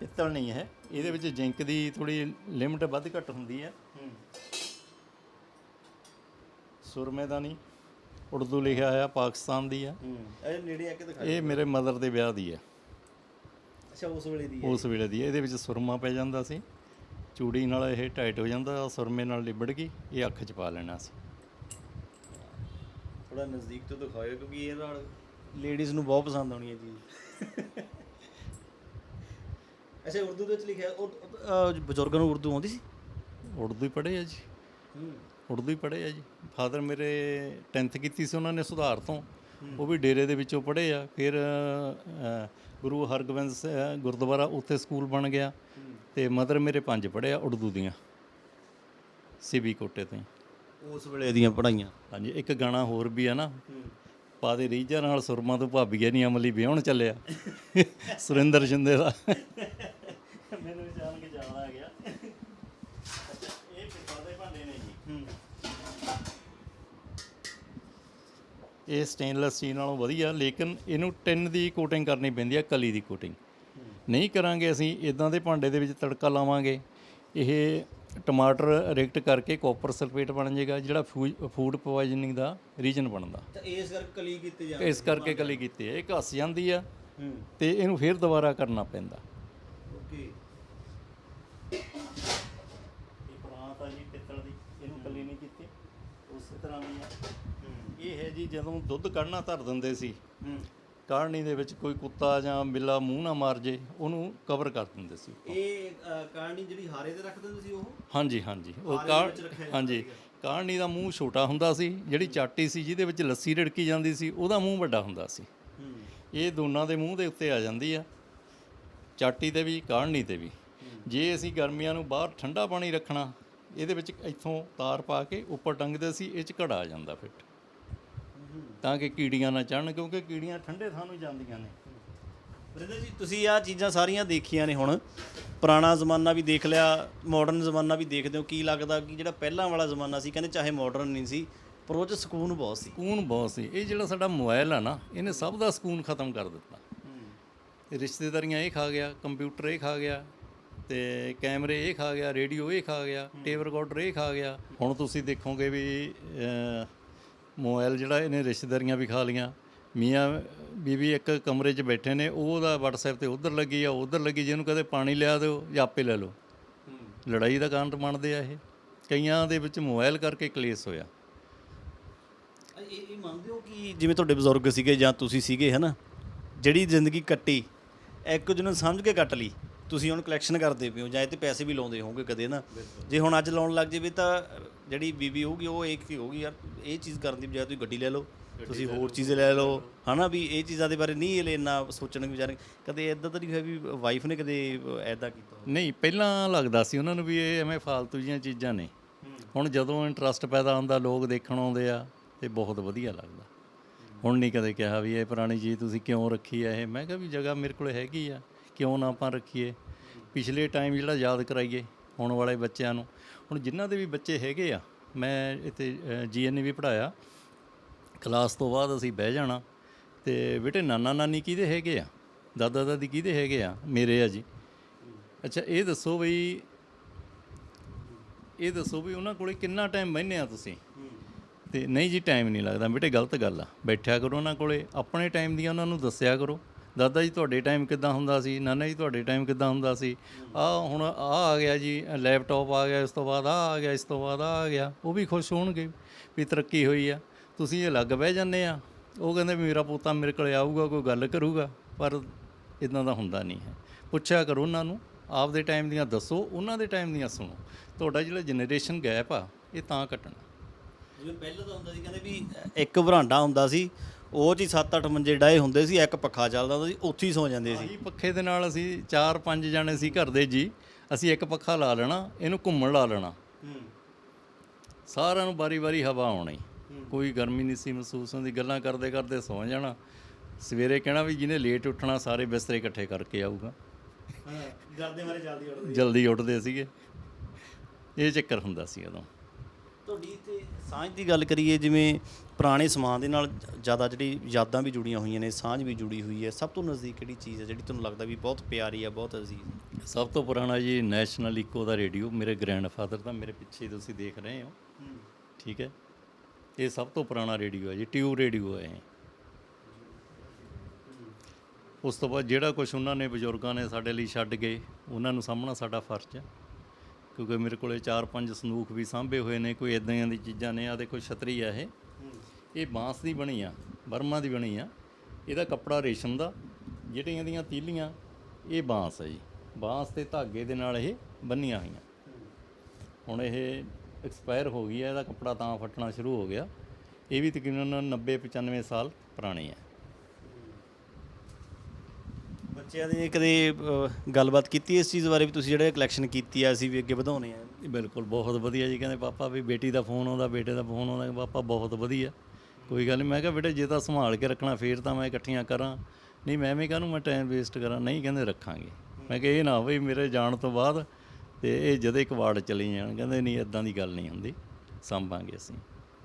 ਪਿੱਤਲ ਨਹੀਂ ਹੈ। ਇਹਦੇ ਵਿੱਚ ਜਿੰਕ ਦੀ ਥੋੜੀ ਲਿਮਟ ਵੱਧ ਘੱਟ ਹੁੰਦੀ ਆ ਹੂੰ। ਸੁਰਮੇ ਦਾ ਨਹੀਂ। ਉਰਦੂ ਲਿਖਿਆ ਹੋਇਆ ਪਾਕਿਸਤਾਨ ਦੀ ਆ। ਇਹ ਨੇੜੇ ਆ ਕੇ ਦਿਖਾ ਇਹ ਮੇਰੇ ਮਦਰ ਦੇ ਵਿਆਹ ਦੀ ਆ। ਅੱਛਾ ਉਸ ਵੇਲੇ ਦੀ ਉਸ ਵੇਲੇ ਦੀ ਆ। ਇਹਦੇ ਵਿੱਚ ਸੁਰਮਾ ਪੈ ਜਾਂਦਾ ਸੀ। ਚੂੜੀ ਨਾਲ ਇਹ ਟਾਈਟ ਹੋ ਜਾਂਦਾ ਸੁਰਮੇ ਨਾਲ ਲਿਬੜ ਗਈ ਇਹ ਅੱਖ 'ਚ ਪਾ ਲੈਣਾ ਸੀ। ਥੋੜਾ ਨਜ਼ਦੀਕ ਤੋਂ ਦਿਖਾਇਓ ਕਿਉਂਕਿ ਇਹ ਨਾਲ ਲੇਡੀਜ਼ ਨੂੰ ਬਹੁਤ ਪਸੰਦ ਆਉਣੀ ਹੈ ਚੀਜ਼। ਅੱਛਾ ਉਰਦੂ ਦੇ ਵਿੱਚ ਲਿਖਿਆ ਉਹ ਉਹ, ਅਹ, ਬਜ਼ੁਰਗਾਂ ਨੂੰ ਉਰਦੂ ਆਉਂਦੀ ਸੀ? ਉਰਦੂ ਹੀ ਪੜ੍ਹੇ ਆ ਜੀ। ਹੂੰ। ਉਰਦੂ ਹੀ ਪੜ੍ਹੇ ਆ ਜੀ। ਫਾਦਰ ਮੇਰੇ 10th ਕੀਤੀ ਸੀ ਉਹਨਾਂ ਨੇ ਸੁਧਾਰ ਤੋਂ। ਉਹ ਵੀ ਡੇਰੇ ਦੇ ਵਿੱਚੋਂ ਪੜ੍ਹੇ ਆ। ਫਿਰ ਗੁਰੂ ਹਰਗੋਬਿੰਦ ਗੁਰਦੁਆਰਾ ਉੱਥੇ ਸਕੂਲ ਬਣ ਗਿਆ। ਤੇ ਮਦਰ ਮੇਰੇ ਪੰਜ ਪੜ੍ਹੇ ਆ ਉਰਦੂ ਦੀਆਂ। ਸਿਵੀ ਕੋਟੇ ਤੋਂ। ਉਸ ਵੇਲੇ ਦੀਆਂ ਪੜਾਈਆਂ ਹਾਂਜੀ ਇੱਕ ਗਾਣਾ ਹੋਰ ਵੀ ਆ ਨਾ। ਪਾਦੇ ਰੀਜਾ ਨਾਲ ਸੁਰਮਾ ਤੋਂ ਭਾਬੀਆ ਨਹੀਂ ਅਮਲੀ ਵਿਆਹਣ ਚੱਲਿਆ। ਸੁਰਿੰਦਰ ਸ਼ਿੰਦੇ ਦਾ ਮੈਨੂੰ ਜਾਣ ਕੇ ਜਾਣਾ ਆ ਗਿਆ ਅੱਛਾ ਇਹ ਪਿੱਤਲ ਦੇ ਭਾਂਡੇ ਨੇ ਜੀ ਹੂੰ ਇਹ ਸਟੇਨਲੈਸ ਸਟੀਲ ਨਾਲੋਂ ਵਧੀਆ ਲੇਕਿਨ ਇਹਨੂੰ ਟਿਨ ਦੀ ਕੋਟਿੰਗ ਕਰਨੀ ਪੈਂਦੀ ਹੈ ਕਲੀ ਦੀ ਕੋਟਿੰਗ ਨਹੀਂ ਕਰਾਂਗੇ ਅਸੀਂ ਇਦਾਂ ਦੇ ਭਾਂਡੇ ਦੇ ਵਿੱਚ ਤੜਕਾ ਲਾਵਾਂਗੇ। ਇਹ ਟਮਾਟਰ ਰਿਐਕਟ ਕਰਕੇ ਕਾਪਰ ਸਲਫੇਟ ਬਣ ਜਾਏਗਾ ਜਿਹੜਾ ਫੂਡ ਪੋਇਜ਼ਨਿੰਗ ਦਾ ਰੀਜਨ ਬਣਦਾ। ਤਾਂ ਇਸ ਕਰਕੇ ਕਲੀ ਕੀਤੇ ਜਾਂਦੇ ਇਸ ਕਰਕੇ ਕਲੀ ਕੀਤੀ ਹੈ ਇਹ ਘਸ ਜਾਂਦੀ ਆ ਤੇ ਇਹਨੂੰ ਫਿਰ ਦੁਬਾਰਾ ਕਰਨਾ ਪੈਂਦਾ ਓਕੇ ਇਹ ਪ੍ਰਾਂਤ ਆ ਜੀ ਪਿੱਤਲ ਦੀ ਇਹਨੂੰ ਕਲੀ ਨਹੀਂ ਕੀਤੀ ਉਸੇ ਤਰ੍ਹਾਂ ਦੀ ਆ ਇਹ ਹੈ ਜੀ ਜਦੋਂ ਦੁੱਧ ਕੱਢਣਾ ਧਰ ਦਿੰਦੇ ਸੀ ਕਾੜਨੀ ਦੇ ਵਿੱਚ ਕੋਈ ਕੁੱਤਾ ਜਾਂ ਬਿੱਲਾ ਮੂੰਹ ਨਾ ਮਾਰ ਜੇ ਉਹਨੂੰ ਕਵਰ ਕਰ ਦਿੰਦੇ ਸੀ ਇਹ ਕਹਾਣੀ ਜਿਹੜੀ ਹਾਰੇ ਤੇ ਰੱਖ ਦਿੰਦੇ ਸੀ ਉਹ? ਹਾਂਜੀ ਹਾਂਜੀ। ਉਹ ਕਾੜ ਹਾਂਜੀ। ਕਾੜਨੀ ਦਾ ਮੂੰਹ ਛੋਟਾ ਹੁੰਦਾ ਸੀ ਜਿਹੜੀ ਚਾਟੀ ਸੀ ਜਿਹਦੇ ਵਿੱਚ ਲੱਸੀ ਰੜਕੀ ਜਾਂਦੀ ਸੀ ਉਹਦਾ ਮੂੰਹ ਵੱਡਾ ਹੁੰਦਾ ਸੀ। ਇਹ ਦੋਨਾਂ ਦੇ ਮੂੰਹ ਦੇ ਉੱਤੇ ਆ ਜਾਂਦੀ ਆ ਚਾਟੀ ਤੇ ਵੀ ਕਾੜਨੀ ਤੇ ਵੀ। ਜੇ ਅਸੀਂ ਗਰਮੀਆਂ ਨੂੰ ਬਾਹਰ ਠੰਡਾ ਪਾਣੀ ਰੱਖਣਾ ਇਹਦੇ ਵਿੱਚ ਇੱਥੋਂ ਤਾਰ ਪਾ ਕੇ ਉੱਪਰ ਟੰਗਦੇ ਸੀ ਇਹ ਚ ਘੜਾ ਆ ਜਾਂਦਾ ਫਿੱਟ ਤਾਂ ਕਿ ਕੀੜੀਆਂ ਨਾ ਚੜਨ ਕਿਉਂਕਿ ਕੀੜੀਆਂ ਠੰਡੇ ਥਾਂ ਨੂੰ ਜਾਂਦੀਆਂ ਨੇ। ਵਰਿੰਦਰ ਜੀ ਤੁਸੀਂ ਆ ਚੀਜ਼ਾਂ ਸਾਰੀਆਂ ਦੇਖੀਆਂ ਨੇ ਹੁਣ। ਪੁਰਾਣਾ ਜ਼ਮਾਨਾ ਵੀ ਦੇਖ ਲਿਆ ਮਾਡਰਨ ਜ਼ਮਾਨਾ ਵੀ ਦੇਖਦੇ ਹੋ। ਕੀ ਲੱਗਦਾ ਕਿ ਜਿਹੜਾ ਪਹਿਲਾਂ ਵਾਲਾ ਜ਼ਮਾਨਾ ਸੀ ਕਹਿੰਦੇ ਚਾਹੇ ਮਾਡਰਨ ਨਹੀਂ ਸੀ ਪਰ ਉਹ 'ਚ ਸਕੂਨ ਬਹੁਤ ਸੀ। ਸਕੂਨ ਬਹੁਤ ਸੀ। ਇਹ ਜਿਹੜਾ ਸਾਡਾ ਮੋਬਾਈਲ ਆ ਨਾ ਇਹਨੇ ਸਭ ਦਾ ਸਕੂਨ ਖਤਮ ਕਰ ਦਿੱਤਾ। ਰਿਸ਼ਤੇਦਾਰੀਆਂ ਇਹ ਖਾ ਗਿਆ ਕੰਪਿਊਟਰ ਇਹ ਖਾ ਗਿਆ ਤੇ ਕੈਮਰੇ ਇਹ ਖਾ ਗਿਆ ਰੇਡੀਓ ਇਹ ਖਾ ਗਿਆ ਟੇਪ ਰਿਕਾਰਡਰ ਇਹ ਖਾ ਗਿਆ। ਹੁਣ ਤੁਸੀਂ ਦੇਖੋਗੇ ਵੀ ਮੋਬਾਈਲ ਜਿਹੜਾ ਇਹਨੇ ਰਿਸ਼ਤੇਦਾਰੀਆਂ ਵੀ ਖਾ ਲੀਆਂ ਮੀਆਂ ਬੀਬੀ ਇੱਕ ਕਮਰੇ 'ਚ ਬੈਠੇ ਨੇ ਉਹਦਾ WhatsApp ਤੇ ਉਧਰ ਲੱਗੀ ਆ ਉਧਰ ਲੱਗੀ ਜਿਹਨੂੰ ਕਹਦੇ ਪਾਣੀ ਲਿਆ ਦਿਓ ਜਾਂ ਆਪੇ ਲੈ ਲਓ। ਲੜਾਈ ਦਾ ਕਾਰਨ ਬਣਦੇ ਆ ਇਹ। ਕਈਆਂ ਦੇ ਵਿੱਚ ਮੋਬਾਈਲ ਕਰਕੇ ਕਲੇਸ਼ ਹੋਇਆ। ਇਹ ਇਹ ਮੰਨਦੇ ਹੋ ਕਿ ਜਿਵੇਂ ਤੁਹਾਡੇ ਬਜ਼ੁਰਗ ਸੀਗੇ ਜਾਂ ਤੁਸੀਂ ਸੀਗੇ ਹਨਾ? ਜਿਹੜੀ ਜ਼ਿੰਦਗੀ ਕੱਟੀ ਇੱਕ ਦੂਜੇ ਨੂੰ ਸਮਝ ਕੇ ਕੱਟ ਲਈ। ਤੁਸੀਂ ਹੁਣ ਕਲੈਕਸ਼ਨ ਕਰਦੇ ਹੋ ਜਾਂ ਇਹ ਤੇ ਪੈਸੇ ਵੀ ਲਾਉਂਦੇ ਹੋਵੋਗੇ ਕਦੇ ਨਾ। ਜੇ ਹੁਣ ਅੱਜ ਲਾਉਣ ਲੱਗ ਜਾਵੇ ਤਾਂ ਜਿਹੜੀ ਬੀਬੀ ਹੋਊਗੀ ਉਹ ਇੱਕ ਹੀ ਹੋਊਗੀ ਯਾਰ ਇਹ ਚੀਜ਼ ਕਰਨ ਦੀ ਬਜਾਏ ਤੁਸੀਂ ਗੱਡੀ ਲੈ ਲਓ ਤੁਸੀਂ ਹੋਰ ਚੀਜ਼ ਲੈ ਲਓ ਹਨਾ ਵੀ ਇਹ ਚੀਜ਼ਾਂ ਦੇ ਬਾਰੇ ਨਹੀਂ ਇਹ ਇੰਨਾ ਸੋਚਣ ਵਿਚਾਰ ਕਦੇ ਇਦਾਂ ਤਾਂ ਨਹੀਂ ਹੋਇਆ ਵੀ ਵਾਈਫ ਨੇ ਕਦੇ ਐਦਾਂ ਕੀਤਾ? ਨਹੀਂ ਪਹਿਲਾਂ ਲੱਗਦਾ ਸੀ ਉਹਨਾਂ ਨੂੰ ਵੀ ਇਹ ਐਵੇਂ ਫਾਲਤੂ ਜੀਆਂ ਚੀਜ਼ਾਂ ਨੇ। ਹੁਣ ਜਦੋਂ ਇੰਟਰਸਟ ਪੈਦਾ ਹੁੰਦਾ ਲੋਕ ਦੇਖਣ ਆਉਂਦੇ ਆ ਤੇ ਬਹੁਤ ਵਧੀਆ ਲੱਗਦਾ। ਹੁਣ ਨਹੀਂ ਕਦੇ ਕਿਹਾ ਵੀ ਇਹ ਪੁਰਾਣੀ ਚੀਜ਼ ਤੁਸੀਂ ਕਿਉਂ ਰੱਖੀ ਆ ਇਹ? ਮੈਂ ਕਿਹਾ ਵੀ ਜਗ੍ਹਾ ਮੇਰੇ ਕੋਲ ਹੈਗੀ ਆ। ਕਿਉਂ ਨਾ ਆਪਾਂ ਰੱਖੀਏ? ਪਿਛਲੇ ਟਾਈਮ ਜਿਹੜਾ ਯਾਦ ਕਰਾਈਏ ਹੁਣ ਵਾਲੇ ਬੱਚਿਆਂ ਨੂੰ, ਹੁਣ ਜਿਨ੍ਹਾਂ ਦੇ ਵੀ ਬੱਚੇ ਹੈਗੇ ਆ, ਮੈਂ ਇੱਥੇ ਜੀਐਨਏ ਵੀ ਪੜਾਇਆ ਕਲਾਸ ਤੋਂ ਬਾਅਦ ਅਸੀਂ ਬਹਿ ਜਾਣਾ ਤੇ ਬੇਟੇ ਨਾਨਾ ਨਾਨੀ ਕਿਹਦੇ ਹੈਗੇ ਆ? ਦਾਦਾ ਦਾਦੀ ਕਿਹਦੇ ਹੈਗੇ ਆ? ਮੇਰੇ ਆ ਜੀ। ਅੱਛਾ, ਇਹ ਦੱਸੋ ਬਈ, ਇਹ ਦੱਸੋ ਵੀ ਉਹਨਾਂ ਕੋਲੇ ਕਿੰਨਾ ਟਾਈਮ ਬਹਿੰਦੇ ਆ ਤੁਸੀਂ? ਤੇ ਨਹੀਂ ਜੀ ਟਾਈਮ ਨਹੀਂ ਲੱਗਦਾ। ਬੇਟੇ ਗਲਤ ਗੱਲ ਆ। ਬੈਠਿਆ ਕਰੋ ਉਹਨਾਂ ਕੋਲੇ, ਆਪਣੇ ਟਾਈਮ ਦੀਆਂ ਉਹਨਾਂ ਨੂੰ ਦੱਸਿਆ ਕਰੋ। ਦਾਦਾ ਜੀ, ਤੁਹਾਡੇ ਟਾਈਮ ਕਿੱਦਾਂ ਹੁੰਦਾ ਸੀ? ਨਾਨਾ ਜੀ, ਤੁਹਾਡੇ ਟਾਈਮ ਕਿੱਦਾਂ ਹੁੰਦਾ ਸੀ? ਆ ਹੁਣ ਆ ਆ ਗਿਆ ਜੀ ਲੈਪਟਾਪ ਆ ਗਿਆ, ਇਸ ਤੋਂ ਬਾਅਦ ਆ ਆ ਗਿਆ, ਇਸ ਤੋਂ ਬਾਅਦ ਆ ਆ ਗਿਆ। ਉਹ ਵੀ ਖੁਸ਼ ਹੋਣਗੇ ਵੀ ਤਰੱਕੀ ਹੋਈ ਆ। ਤੁਸੀਂ ਇਹ ਲੱਗ ਬਹਿ ਜਾਂਦੇ ਆ। ਉਹ ਕਹਿੰਦੇ ਵੀ ਮੇਰਾ ਪੋਤਾ ਮੇਰੇ ਕੋਲ ਆਊਗਾ, ਕੋਈ ਗੱਲ ਕਰੂਗਾ, ਪਰ ਇਦਾਂ ਦਾ ਹੁੰਦਾ ਨਹੀਂ ਹੈ। ਪੁੱਛਿਆ ਕਰੋ ਉਹਨਾਂ ਨੂੰ, ਆਪਦੇ ਟਾਈਮ ਦੀਆਂ ਦੱਸੋ, ਉਹਨਾਂ ਦੇ ਟਾਈਮ ਦੀਆਂ ਸੁਣੋ। ਤੁਹਾਡਾ ਜਿਹੜਾ ਜਨਰੇਸ਼ਨ ਗੈਪ ਆ, ਇਹ ਤਾਂ ਕੱਟਣਾ ਜਿਵੇਂ ਪਹਿਲਾਂ ਤਾਂ ਹੁੰਦਾ ਸੀ ਕਹਿੰਦੇ ਵੀ ਇੱਕ ਬਰਾਂਡਾ ਹੁੰਦਾ ਸੀ ਉਹ 'ਚ ਹੀ 7-8 ਮੰਜੇ ਡਾਏ ਹੁੰਦੇ ਸੀ ਇੱਕ ਪੱਖਾ ਚੱਲਦਾ ਹੁੰਦਾ ਸੀ ਉੱਥੇ ਹੀ ਸੌ ਜਾਂਦੇ ਸੀ। ਆਹੀ ਪੱਖੇ ਦੇ ਨਾਲ ਅਸੀਂ 4-5 ਜਾਣੇ ਸੀ ਘਰ ਦੇ ਜੀ ਅਸੀਂ ਇੱਕ ਪੱਖਾ ਲਾ ਲੈਣਾ ਇਹਨੂੰ ਘੁੰਮਣ ਲਾ ਲੈਣਾ। ਸਾਰਿਆਂ ਨੂੰ ਵਾਰੀ-ਵਾਰੀ ਹਵਾ ਆਉਣੀ। ਕੋਈ ਗਰਮੀ ਨਹੀਂ ਸੀ ਮਹਿਸੂਸ ਹੁੰਦੀ ਗੱਲਾਂ ਕਰਦੇ ਕਰਦੇ ਸੌ ਜਾਣਾ। ਸਵੇਰੇ ਕਹਿਣਾ ਵੀ ਜਿਹਨੇ ਲੇਟ ਉੱਠਣਾ ਸਾਰੇ ਬਿਸਤਰੇ ਇਕੱਠੇ ਕਰਕੇ ਆਊਗਾ। ਹਾਂ ਡਰਦੇ ਮਾਰੇ ਜਲਦੀ ਉੱਠਦੇ ਜਲਦੀ ਉੱਠਦੇ ਸੀਗੇ। ਇਹ ਚੱਕਰ ਹੁੰਦਾ ਸੀ ਉਦੋਂ। ਤੁਹਾਡੀ ਤੇ ਸਾਂਝ ਦੀ ਗੱਲ ਕਰੀਏ ਜਿਵੇਂ ਪੁਰਾਣੇ ਸਮਾਨ ਦੇ ਨਾਲ ਜ਼ਿਆਦਾ ਜਿਹੜੀ ਯਾਦਾਂ ਵੀ ਜੁੜੀਆਂ ਹੋਈਆਂ ਨੇ ਸਾਂਝ ਵੀ ਜੁੜੀ ਹੋਈ ਹੈ ਸਭ ਤੋਂ ਨਜ਼ਦੀਕ ਕਿਹੜੀ ਚੀਜ਼ ਹੈ ਜਿਹੜੀ ਤੁਹਾਨੂੰ ਲੱਗਦਾ ਵੀ ਬਹੁਤ ਪਿਆਰੀ ਹੈ ਬਹੁਤ ਅਜ਼ੀਜ਼ ਸਭ ਤੋਂ ਪੁਰਾਣਾ ਜੀ ਨੈਸ਼ਨਲ ਇਕੋ ਦਾ ਰੇਡੀਓ ਮੇਰੇ ਗ੍ਰੈਂਡਫਾਦਰ ਦਾ ਮੇਰੇ ਪਿੱਛੇ ਤੁਸੀਂ ਦੇਖ ਰਹੇ ਹੋ। ਠੀਕ ਹੈ। ਇਹ ਸਭ ਤੋਂ ਪੁਰਾਣਾ ਰੇਡੀਓ ਹੈ ਜੀ ਟਿਊਬ ਰੇਡੀਓ ਹੈ। ਉਸ ਤੋਂ ਬਾਅਦ ਜਿਹੜਾ ਕੁਝ ਉਹਨਾਂ ਨੇ ਬਜ਼ੁਰਗਾਂ ਨੇ ਸਾਡੇ ਲਈ ਛੱਡ ਗਏ ਉਹਨਾਂ ਨੂੰ ਸਾਹਮਣਾ ਸਾਡਾ ਫਰਜ਼ ਹੈ। ਕਿਉਂਕਿ ਮੇਰੇ ਕੋਲੇ 4-5 ਸੰਦੂਕ ਵੀ ਸਾਂਭੇ ਹੋਏ ਨੇ, ਕੋਈ ਇਦਾਂ ਦੀ ਚੀਜ਼ਾਂ ਨੇ ਆ ਦੇਖੋ ਛਤਰੀ ਆ ਇਹ। ਇਹ ਬਾਂਸ ਦੀ ਬਣੀ ਆ, ਬਰਮਾ ਦੀ ਬਣੀ ਆ। ਇਹਦਾ ਕੱਪੜਾ ਰੇਸ਼ਮ ਦਾ, ਜਿਹੜੀਆਂ ਇਹਦੀਆਂ ਤੀਲੀਆਂ, ਇਹ ਬਾਂਸ ਹੈ ਜੀ। ਬਾਂਸ ਤੇ ਧਾਗੇ ਦੇ ਨਾਲ ਇਹ ਬੰਨੀਆਂ ਹੋਈਆਂ। ਹੁਣ ਇਹ ਐਕਸਪਾਇਰ ਹੋ ਗਈ ਹੈ ਇਹਦਾ ਕੱਪੜਾ ਤਾਂ ਫਟਣਾ ਸ਼ੁਰੂ ਹੋ ਗਿਆ। ਇਹ ਵੀ ਤਕਰੀਬਨ 90 95 ਸਾਲ ਪੁਰਾਣੀ ਹੈ ਬੱਚਿਆਂ ਦੀ ਕਦੇ ਅਹ, ਗੱਲਬਾਤ ਕੀਤੀ ਇਸ ਚੀਜ਼ ਬਾਰੇ ਵੀ ਤੁਸੀਂ ਜਿਹੜੇ ਕਲੈਕਸ਼ਨ ਕੀਤੀ ਆ ਅਸੀਂ ਵੀ ਅੱਗੇ ਵਧਾਉਣੇ ਆ? ਬਿਲਕੁਲ ਬਹੁਤ ਵਧੀਆ ਜੀ। ਕਹਿੰਦੇ ਪਾਪਾ ਵੀ ਬੇਟੀ ਦਾ ਫੋਨ ਆਉਂਦਾ ਬੇਟੇ ਦਾ ਫੋਨ ਆਉਂਦਾ ਪਾਪਾ ਬਹੁਤ ਵਧੀਆ। ਕੋਈ ਗੱਲ ਨਹੀਂ ਮੈਂ ਕਿਹਾ ਬੇਟੇ ਜੇ ਤਾਂ ਸੰਭਾਲ ਕੇ ਰੱਖਣਾ ਫੇਰ ਤਾਂ ਮੈਂ ਇਕੱਠੀਆਂ ਕਰਾਂ। ਨਹੀਂ ਮੈਂ ਵੀ ਕਾਹਨੂੰ ਮੈਂ ਟਾਈਮ ਵੇਸਟ ਕਰਾਂ? ਨਹੀਂ ਕਹਿੰਦੇ ਰੱਖਾਂਗੇ। ਮੈਂ ਕਿਹਾ ਇਹ ਨਾ ਹੋਵੇ ਮੇਰੇ ਜਾਣ ਤੋਂ ਬਾਅਦ ਤੇ ਇਹ ਜਦੇ ਕਵਾੜ ਚਲੀ ਜਾਣ ਕਹਿੰਦੇ ਨਹੀਂ ਇਦਾਂ ਦੀ ਗੱਲ ਨਹੀਂ ਹੁੰਦੀ। ਸੰਭਾਂਗੇ ਅਸੀਂ।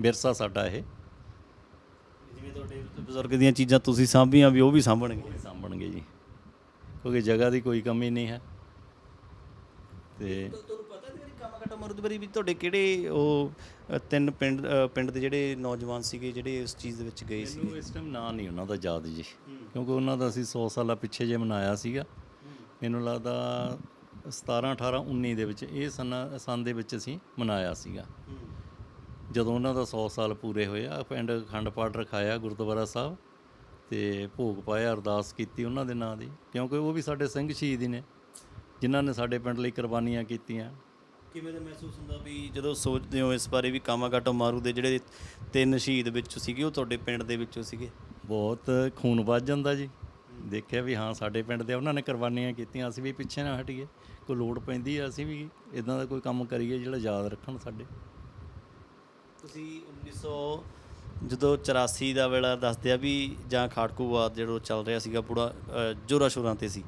ਵਿਰਸਾ ਸਾਡਾ ਇਹ। ਜਿਵੇਂ ਤੁਹਾਡੇ ਬਜ਼ੁਰਗ ਦੀਆਂ ਚੀਜ਼ਾਂ ਤੁਸੀਂ ਸਾਂਭੀਆਂ ਵੀ ਉਹ ਵੀ ਸਾਂਭਣਗੇ। ਸਾਂਭਣਗੇ ਜੀ। ਕਿਉਂਕਿ ਜਗ੍ਹਾ ਦੀ ਕੋਈ ਕਮੀ ਨਹੀਂ ਹੈ। ਤੇ ਤੁਹਾਨੂੰ ਪਤਾ ਨਹੀਂ ਕਾਮਾਕਟਾ ਮਰਦਬਰੀ ਵੀ ਤੁਹਾਡੇ ਕਿਹੜੇ ਉਹ ਤਿੰਨ ਪਿੰਡ ਪਿੰਡ ਦੇ ਜਿਹੜੇ ਨੌਜਵਾਨ ਸੀਗੇ ਜਿਹੜੇ ਇਸ ਚੀਜ਼ ਦੇ ਵਿੱਚ ਗਏ ਸੀ ਮੈਨੂੰ ਇਸ ਟਾਈਮ ਨਾਂ ਨਹੀਂ ਉਹਨਾਂ ਦਾ ਯਾਦ ਜੀ। ਕਿਉਂਕਿ ਉਹਨਾਂ ਦਾ ਅਸੀਂ 100 ਸਾਲਾਂ ਪਿੱਛੇ ਜੇ ਮਨਾਇਆ ਸੀਗਾ। ਮੈਨੂੰ ਲੱਗਦਾ 17 18 19 ਦੇ ਵਿੱਚ ਇਹ ਸਨ ਸੰਨ ਦੇ ਵਿੱਚ ਅਸੀਂ ਮਨਾਇਆ ਸੀਗਾ। ਜਦੋਂ ਉਹਨਾਂ ਦਾ 100 ਸਾਲ ਪੂਰੇ ਹੋਏ ਆ ਪਿੰਡ ਅਖੰਡ ਪਾਠ ਰਖਾਇਆ ਗੁਰਦੁਆਰਾ ਸਾਹਿਬ। ਤੇ ਭੋਗ ਪਾਇਆ ਅਰਦਾਸ ਕੀਤੀ ਉਹਨਾਂ ਦੇ ਨਾਂ ਦੀ ਕਿਉਂਕਿ ਉਹ ਵੀ ਸਾਡੇ ਸਿੰਘ ਸ਼ਹੀਦ ਹੀ ਨੇ ਜਿਨ੍ਹਾਂ ਨੇ ਸਾਡੇ ਪਿੰਡ ਲਈ ਕੁਰਬਾਨੀਆਂ ਕੀਤੀਆਂ। ਕਿਵੇਂ ਦਾ ਮਹਿਸੂਸ ਹੁੰਦਾ ਵੀ ਜਦੋਂ ਸੋਚਦੇ ਹੋ ਇਸ ਬਾਰੇ ਵੀ ਕਾਮਾਗਾਟਾ ਮਾਰੂ ਦੇ ਜਿਹੜੇ ਤਿੰਨ ਸ਼ਹੀਦ ਵਿੱਚ ਸੀਗੇ ਉਹ ਤੁਹਾਡੇ ਪਿੰਡ ਦੇ ਵਿੱਚੋਂ ਸੀਗੇ? ਬਹੁਤ ਖੂਨ ਵੱਜ ਜਾਂਦਾ ਜੀ। ਦੇਖਿਆ ਵੀ ਹਾਂ ਸਾਡੇ ਪਿੰਡ ਦੇ ਉਹਨਾਂ ਨੇ ਕੁਰਬਾਨੀਆਂ ਕੀਤੀਆਂ ਅਸੀਂ ਵੀ ਪਿੱਛੇ ਨਾ ਹਟੀਏ ਕੋਈ ਲੋੜ ਪੈਂਦੀ ਆ ਅਸੀਂ ਵੀ ਇਦਾਂ ਦਾ ਕੋਈ ਕੰਮ ਕਰੀਏ ਜਿਹੜਾ ਯਾਦ ਰੱਖਣ ਸਾਡੇ। ਤੁਸੀਂ 1900 ਜਦੋਂ 84 ਦਾ ਵੇਲਾ ਦੱਸਦੇ ਆ ਵੀ ਜਾਂ ਖਾੜਕੂਵਾਦ ਜਿਹੜਾ ਚੱਲ ਰਿਹਾ ਸੀਗਾ ਪੂਰਾ ਜੋਰਾ ਸ਼ੋਰਾਂ ਤੇ ਸੀ,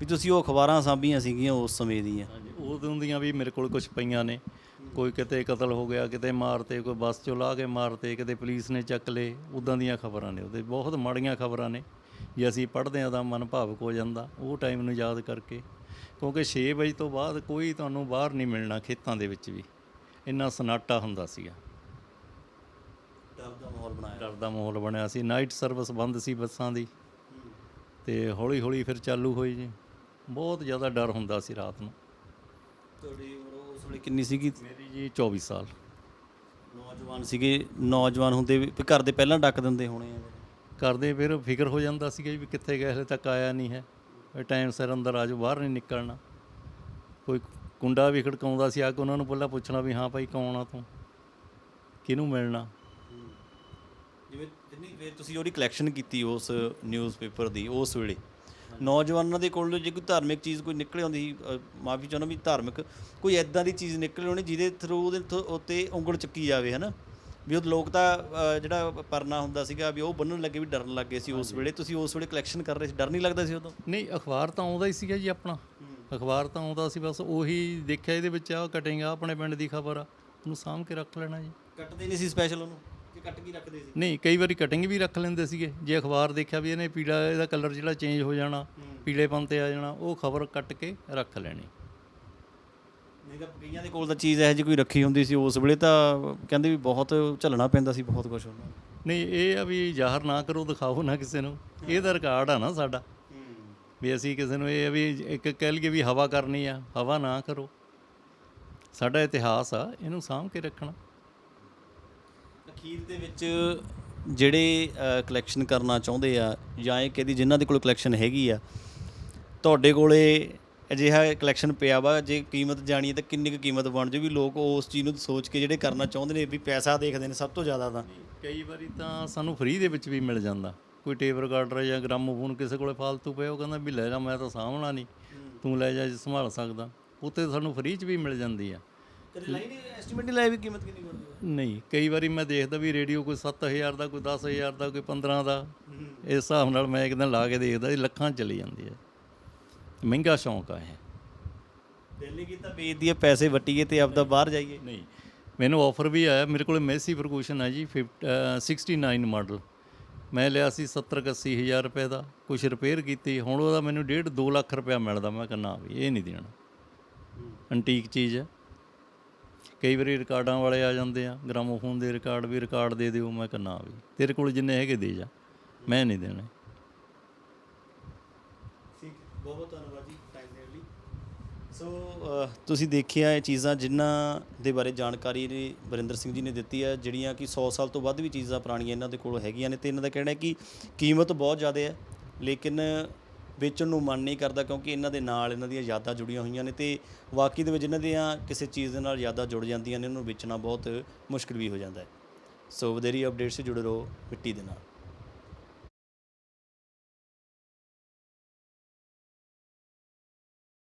ਵੀ ਤੁਸੀਂ ਉਹ ਅਖਬਾਰਾਂ ਸਾਂਭੀਆਂ ਸੀਗੀਆਂ ਉਸ ਸਮੇਂ ਦੀਆਂ? ਹਾਂਜੀ ਉਦੋਂ ਦੀਆਂ ਵੀ ਮੇਰੇ ਕੋਲ ਕੁਝ ਪਈਆਂ ਨੇ। ਕੋਈ ਕਿਤੇ ਕਤਲ ਹੋ ਗਿਆ, ਕਿਤੇ ਮਾਰਤੇ, ਕੋਈ ਬੱਸ ਚੋਂ ਲਾ ਕੇ ਮਾਰਤੇ, ਕਿਤੇ ਪੁਲਿਸ ਨੇ ਚੱਕ ਲਏ ਉਦਾਂ ਦੀਆਂ ਖਬਰਾਂ ਨੇ ਉਹਦੇ, ਬਹੁਤ ਮਾੜੀਆਂ ਖਬਰਾਂ ਨੇ। ਜੇ ਅਸੀਂ ਪੜ੍ਹਦੇ ਹਾਂ ਤਾਂ ਮਨ ਭਾਵਕ ਹੋ ਜਾਂਦਾ ਉਹ ਟਾਈਮ ਨੂੰ ਯਾਦ ਕਰਕੇ। ਕਿਉਂਕਿ 6 ਵਜੇ ਤੋਂ ਬਾਅਦ ਕੋਈ ਤੁਹਾਨੂੰ ਬਾਹਰ ਨਹੀਂ ਮਿਲਣਾ ਖੇਤਾਂ ਦੇ ਵਿੱਚ ਵੀ। ਇੰਨਾ ਸਨਾਟਾ ਹੁੰਦਾ ਸੀਗਾ। ਡਰ ਦਾ ਮਾਹੌਲ ਬਣਾਇਆ? ਡਰ ਦਾ ਮਾਹੌਲ ਬਣਿਆ ਸੀ। ਨਾਈਟ ਸਰਵਿਸ ਬੰਦ ਸੀ ਬੱਸਾਂ ਦੀ। ਤੇ ਹੌਲੀ ਹੌਲੀ ਫਿਰ ਚਾਲੂ ਹੋਈ ਜੀ। ਬਹੁਤ ਜ਼ਿਆਦਾ ਡਰ ਹੁੰਦਾ ਸੀ ਰਾਤ ਨੂੰ। ਤੁਹਾਡੀ ਉਮਰ ਉਸ ਵੇਲੇ ਕਿੰਨੀ ਸੀਗੀ? ਮੇਰੀ ਜੀ 24 ਸਾਲ। ਨੌਜਵਾਨ ਸੀਗੇ। ਨੌਜਵਾਨ ਹੁੰਦੇ ਵੀ ਘਰ ਦੇ ਪਹਿਲਾਂ ਡੱਕ ਦਿੰਦੇ ਹੋਣੇ ਆ। ਕਰਦੇ ਫਿਰ ਫਿਕਰ ਹੋ ਜਾਂਦਾ ਸੀਗਾ ਵੀ ਕਿੱਥੇ ਗਏ ਹਲੇ ਤੱਕ ਆਇਆ ਨਹੀਂ ਹੈ। ਟਾਈਮ ਸਿਰ ਅੰਦਰ ਆਜੋ ਬਾਹਰ ਨਹੀਂ ਨਿਕਲਣਾ। ਕੋਈ ਕੁੰਡਾ ਵੀ ਖੜਕਾਉਂਦਾ ਸੀ ਆ ਕੇ ਉਹਨਾਂ ਨੂੰ ਪਹਿਲਾਂ ਪੁੱਛਣਾ ਵੀ ਹਾਂ ਭਾਈ ਕੌਣ ਆ ਤੂੰ? ਕਿਹਨੂੰ ਮਿਲਣਾ? ਜਿੰਨੀ ਫਿਰ ਤੁਸੀਂ ਉਹਦੀ ਕਲੈਕਸ਼ਨ ਕੀਤੀ ਉਸ ਨਿਊਜ਼ਪੇਪਰ ਦੀ ਉਸ ਵੇਲੇ। ਨੌਜਵਾਨਾਂ ਦੇ ਕੋਲ ਜੇ ਕੋਈ ਧਾਰਮਿਕ ਚੀਜ਼ ਕੋਈ ਨਿਕਲ ਆਉਂਦੀ ਮਾਫੀ ਚਾਹੁੰਦਾ ਵੀ ਧਾਰਮਿਕ ਕੋਈ ਐਦਾਂ ਦੀ ਚੀਜ਼ ਨਿਕਲ ਆਉਣੀ ਜਿਹਦੇ ਥਰੂ ਉਹਦੇ ਉੱਤੇ ਉਂਗਲ ਚੱਕੀ ਜਾਵੇ ਹਨਾ? ਵੀ ਉਹ ਲੋਕ ਤਾਂ ਜਿਹੜਾ ਪਰਨਾ ਹੁੰਦਾ ਸੀਗਾ ਵੀ ਉਹ ਬੰਨਣ ਲੱਗੇ ਵੀ ਡਰਨ ਲੱਗੇ ਸੀ ਉਸ ਵੇਲੇ। ਤੁਸੀਂ ਉਸ ਵੇਲੇ ਕਲੈਕਸ਼ਨ ਕਰ ਰਹੇ ਸੀ ਡਰ ਨਹੀਂ ਲੱਗਦਾ ਸੀ ਉਦੋਂ? ਨਹੀਂ ਅਖਬਾਰ ਤਾਂ ਆਉਂਦਾ ਹੀ ਸੀਗਾ ਜੀ ਆਪਣਾ। ਅਖਬਾਰ ਤਾਂ ਆਉਂਦਾ ਸੀ ਬਸ ਉਹੀ ਦੇਖਿਆ ਇਹਦੇ ਵਿੱਚ ਆ ਕਟਿੰਗ ਆ ਆਪਣੇ ਪਿੰਡ ਦੀ ਖਬਰ ਆ। ਉਹਨੂੰ ਸਾਂਭ ਕੇ ਰੱਖ ਲੈਣਾ ਜੀ। ਕੱਟਦੇ ਨਹੀਂ ਸੀ ਸਪੈਸ਼ਲ ਉਹਨੂੰ? ਕਿ ਕੱਟ ਕੇ ਰੱਖਦੇ ਸੀ? ਨਹੀਂ ਕਈ ਵਾਰੀ ਕਟਿੰਗ ਵੀ ਰੱਖ ਲੈਂਦੇ ਸੀਗੇ। ਜੇ ਅਖਬਾਰ ਦੇਖਿਆ ਵੀ ਇਹਨੇ ਪੀਲਾ ਇਹਦਾ ਕਲਰ ਜਿਹੜਾ ਚੇਂਜ ਹੋ ਜਾਣਾ ਪੀਲੇਪਨ ਤੇ ਆ ਜਾਣਾ ਉਹ ਖਬਰ ਕੱਟ ਕੇ ਰੱਖ ਲੈਣੀ। ਨਹੀਂ ਤਾਂ ਕਈਆਂ ਦੇ ਕੋਲ ਤਾਂ ਚੀਜ਼ ਇਹੋ ਜਿਹੀ ਕੋਈ ਰੱਖੀ ਹੁੰਦੀ ਸੀ ਉਸ ਵੇਲੇ ਤਾਂ ਕਹਿੰਦੇ ਵੀ ਬਹੁਤ ਝੱਲਣਾ ਪੈਂਦਾ ਸੀ ਬਹੁਤ ਕੁਝ ਉਹਨਾਂ। ਨਹੀਂ ਇਹ ਆ ਵੀ ਜ਼ਾਹਰ ਨਾ ਕਰੋ ਦਿਖਾਓ ਨਾ ਕਿਸੇ ਨੂੰ। ਇਹ ਤਾਂ ਰਿਕਾਰਡ ਆ ਨਾ ਸਾਡਾ। ਵੀ ਅਸੀਂ ਕਿਸੇ ਨੂੰ ਇਹ ਆ ਵੀ ਇੱਕ ਕਹਿ ਲਈਏ ਵੀ ਹਵਾ ਕਰਨੀ ਆ ਹਵਾ ਨਾ ਕਰੋ। ਸਾਡਾ ਇਤਿਹਾਸ ਆ ਇਹਨੂੰ ਸਾਂਭ ਕੇ ਰੱਖਣਾ। ਅਖੀਰ ਦੇ ਵਿੱਚ ਜਿਹੜੇ ਕਲੈਕਸ਼ਨ ਕਰਨਾ ਚਾਹੁੰਦੇ ਆ ਜਾਂ ਇਹ ਕਹਦੀ ਜਿਨ੍ਹਾਂ ਦੇ ਕੋਲ ਕਲੈਕਸ਼ਨ ਹੈਗੀ ਆ ਤੁਹਾਡੇ ਕੋਲੇ ਅਜਿਹਾ ਕਲੈਕਸ਼ਨ ਪਿਆ ਵਾ ਜੇ ਕੀਮਤ ਜਾਣੀ ਹੈ ਤਾਂ ਕਿੰਨੀ ਕੁ ਕੀਮਤ ਬਣ ਜੂਗੀ? ਲੋਕ ਉਸ ਚੀਜ਼ ਨੂੰ ਸੋਚ ਕੇ ਜਿਹੜੇ ਕਰਨਾ ਚਾਹੁੰਦੇ ਨੇ ਵੀ ਪੈਸਾ ਦੇਖਦੇ ਨੇ ਸਭ ਤੋਂ ਜ਼ਿਆਦਾ ਤਾਂ। ਕਈ ਵਾਰੀ ਤਾਂ ਸਾਨੂੰ ਫ੍ਰੀ ਦੇ ਵਿੱਚ ਵੀ ਮਿਲ ਜਾਂਦਾ। ਕੋਈ ਟੇਪ ਰਿਕਾਰਡਰ ਜਾਂ ਗ੍ਰਾਮੋਫੋਨ ਕਿਸੇ ਕੋਲੇ ਫਾਲਤੂ ਪਿਆ ਉਹ ਕਹਿੰਦਾ ਵੀ ਲੈ ਜਾ ਮੈਂ ਤਾਂ ਸਾਂਭਣਾ ਨਹੀਂ। ਤੂੰ ਲੈ ਜਾ ਜੇ ਸੰਭਾਲ ਸਕਦਾ। ਉੱਤੇ ਸਾਨੂੰ ਫ੍ਰੀ 'ਚ ਵੀ ਮਿਲ ਜਾਂਦੀ ਆ। ਕਦੇ ਲਾਈ ਨਹੀਂ ਐਸਟੀਮੇਟ ਨਹੀਂ ਲਾਇਆ ਵੀ ਕੀਮਤ ਕਿੰਨੀ ਬਣਦੀ ਨਹੀਂ ਕਈ ਵਾਰੀ ਮੈਂ ਦੇਖਦਾ ਵੀ ਰੇਡੀਓ ਕੋਈ 7000 ਦਾ ਕੋਈ 10000 ਦਾ ਕੋਈ 15 ਦਾ ਇਸ ਹਿਸਾਬ ਨਾਲ ਮੈਂ ਇੱਕ ਦਿਨ ਲਾ ਕੇ ਦੇਖਦਾ ਇਹ ਲੱਖਾਂ ਚਲੀ ਜਾਂਦੀ ਹੈ। ਮਹਿੰਗਾ ਸ਼ੌਂਕ ਆ ਇਹ। ਦਿਲ ਨਹੀਂ ਕੀਤਾ ਵੇਚ ਦੀਏ ਪੈਸੇ ਵਟੀਏ ਤੇ ਆਪਦਾ ਬਾਹਰ ਜਾਈਏ? ਨਹੀਂ ਮੈਨੂੰ ਆਫਰ ਵੀ ਆਇਆ ਮੇਰੇ ਕੋਲ ਮੈਸੀ ਪ੍ਰਕੂਸ਼ਨ ਹੈ ਜੀ 50 ਅ, 69 ਮਾਡਲ ਮੈਂ ਲਿਆ ਸੀ 70 ਕੁ ਅੱਸੀ ਹਜ਼ਾਰ ਰੁਪਏ ਦਾ ਕੁਝ ਰਿਪੇਅਰ ਕੀਤੀ ਹੁਣ ਉਹਦਾ ਮੈਨੂੰ 1.5 2 ਲੱਖ ਰੁਪਇਆ ਮਿਲਦਾ ਮੈਂ ਕਹਿੰਦਾ ਵੀ ਇਹ ਨਹੀਂ ਦੇਣਾ। ਐਂਟੀਕ ਚੀਜ਼ ਹੈ। ਕਈ ਵਾਰੀ ਰਿਕਾਰਡਾਂ ਵਾਲੇ ਆ ਜਾਂਦੇ ਆ, ਗ੍ਰਾਮੋਫੋਨ ਦੇ ਰਿਕਾਰਡ ਵੀ ਰਿਕਾਰਡ ਦੇ ਦਿਓ। ਮੈਂ ਕਹਿੰਦਾ ਵੀ, ਤੇਰੇ ਕੋਲ ਜਿੰਨੇ ਹੈਗੇ ਦੇ ਜਾ, ਮੈਂ ਨਹੀਂ ਦੇਣੇ। ਠੀਕ ਬਹੁਤ ਬਹੁਤ ਧੰਨਵਾਦ ਜੀ ਟਾਈਮ ਦੇਣ ਲਈ। ਸੋ ਤੁਸੀਂ ਦੇਖਿਆ ਇਹ ਚੀਜ਼ਾਂ ਜਿਨ੍ਹਾਂ ਦੇ ਬਾਰੇ ਜਾਣਕਾਰੀ ਨੇ ਵਰਿੰਦਰ ਸਿੰਘ ਜੀ ਨੇ ਦਿੱਤੀ ਹੈ, ਜਿਹੜੀਆਂ ਕਿ 100 ਸਾਲ ਤੋਂ ਵੱਧ ਵੀ ਚੀਜ਼ਾਂ ਪੁਰਾਣੀਆਂ ਇਹਨਾਂ ਦੇ ਕੋਲ ਹੈਗੀਆਂ ਨੇ ਤੇ ਇਹਨਾਂ ਦਾ ਕਹਿਣਾ ਹੈ ਕਿ ਕੀਮਤ ਬਹੁਤ ਜ਼ਿਆਦਾ ਹੈ, ਲੇਕਿਨ ਵੇਚਣ ਨੂੰ ਮਨ ਨਹੀਂ ਕਰਦਾ ਕਿਉਂਕਿ ਇਹਨਾਂ ਦੇ ਨਾਲ ਇਹਨਾਂ ਦੀਆਂ ਯਾਦਾਂ ਜੁੜੀਆਂ ਹੋਈਆਂ ਨੇ ਤੇ ਵਾਕਈ ਦੇ ਵਿੱਚ ਇਹਨਾਂ ਦੀਆਂ ਕਿਸੇ ਚੀਜ਼ ਦੇ ਨਾਲ ਯਾਦਾਂ ਜੁੜ ਜਾਂਦੀਆਂ ਨੇ ਉਹਨੂੰ ਵੇਚਣਾ ਬਹੁਤ ਮੁਸ਼ਕਿਲ ਵੀ ਹੋ ਜਾਂਦਾ ਹੈ। ਸੋ ਵਧੇਰੀ ਅਪਡੇਟਸ ਜੁੜੇ ਰਹੋ ਮਿੱਟੀ ਦੇ ਨਾਲ।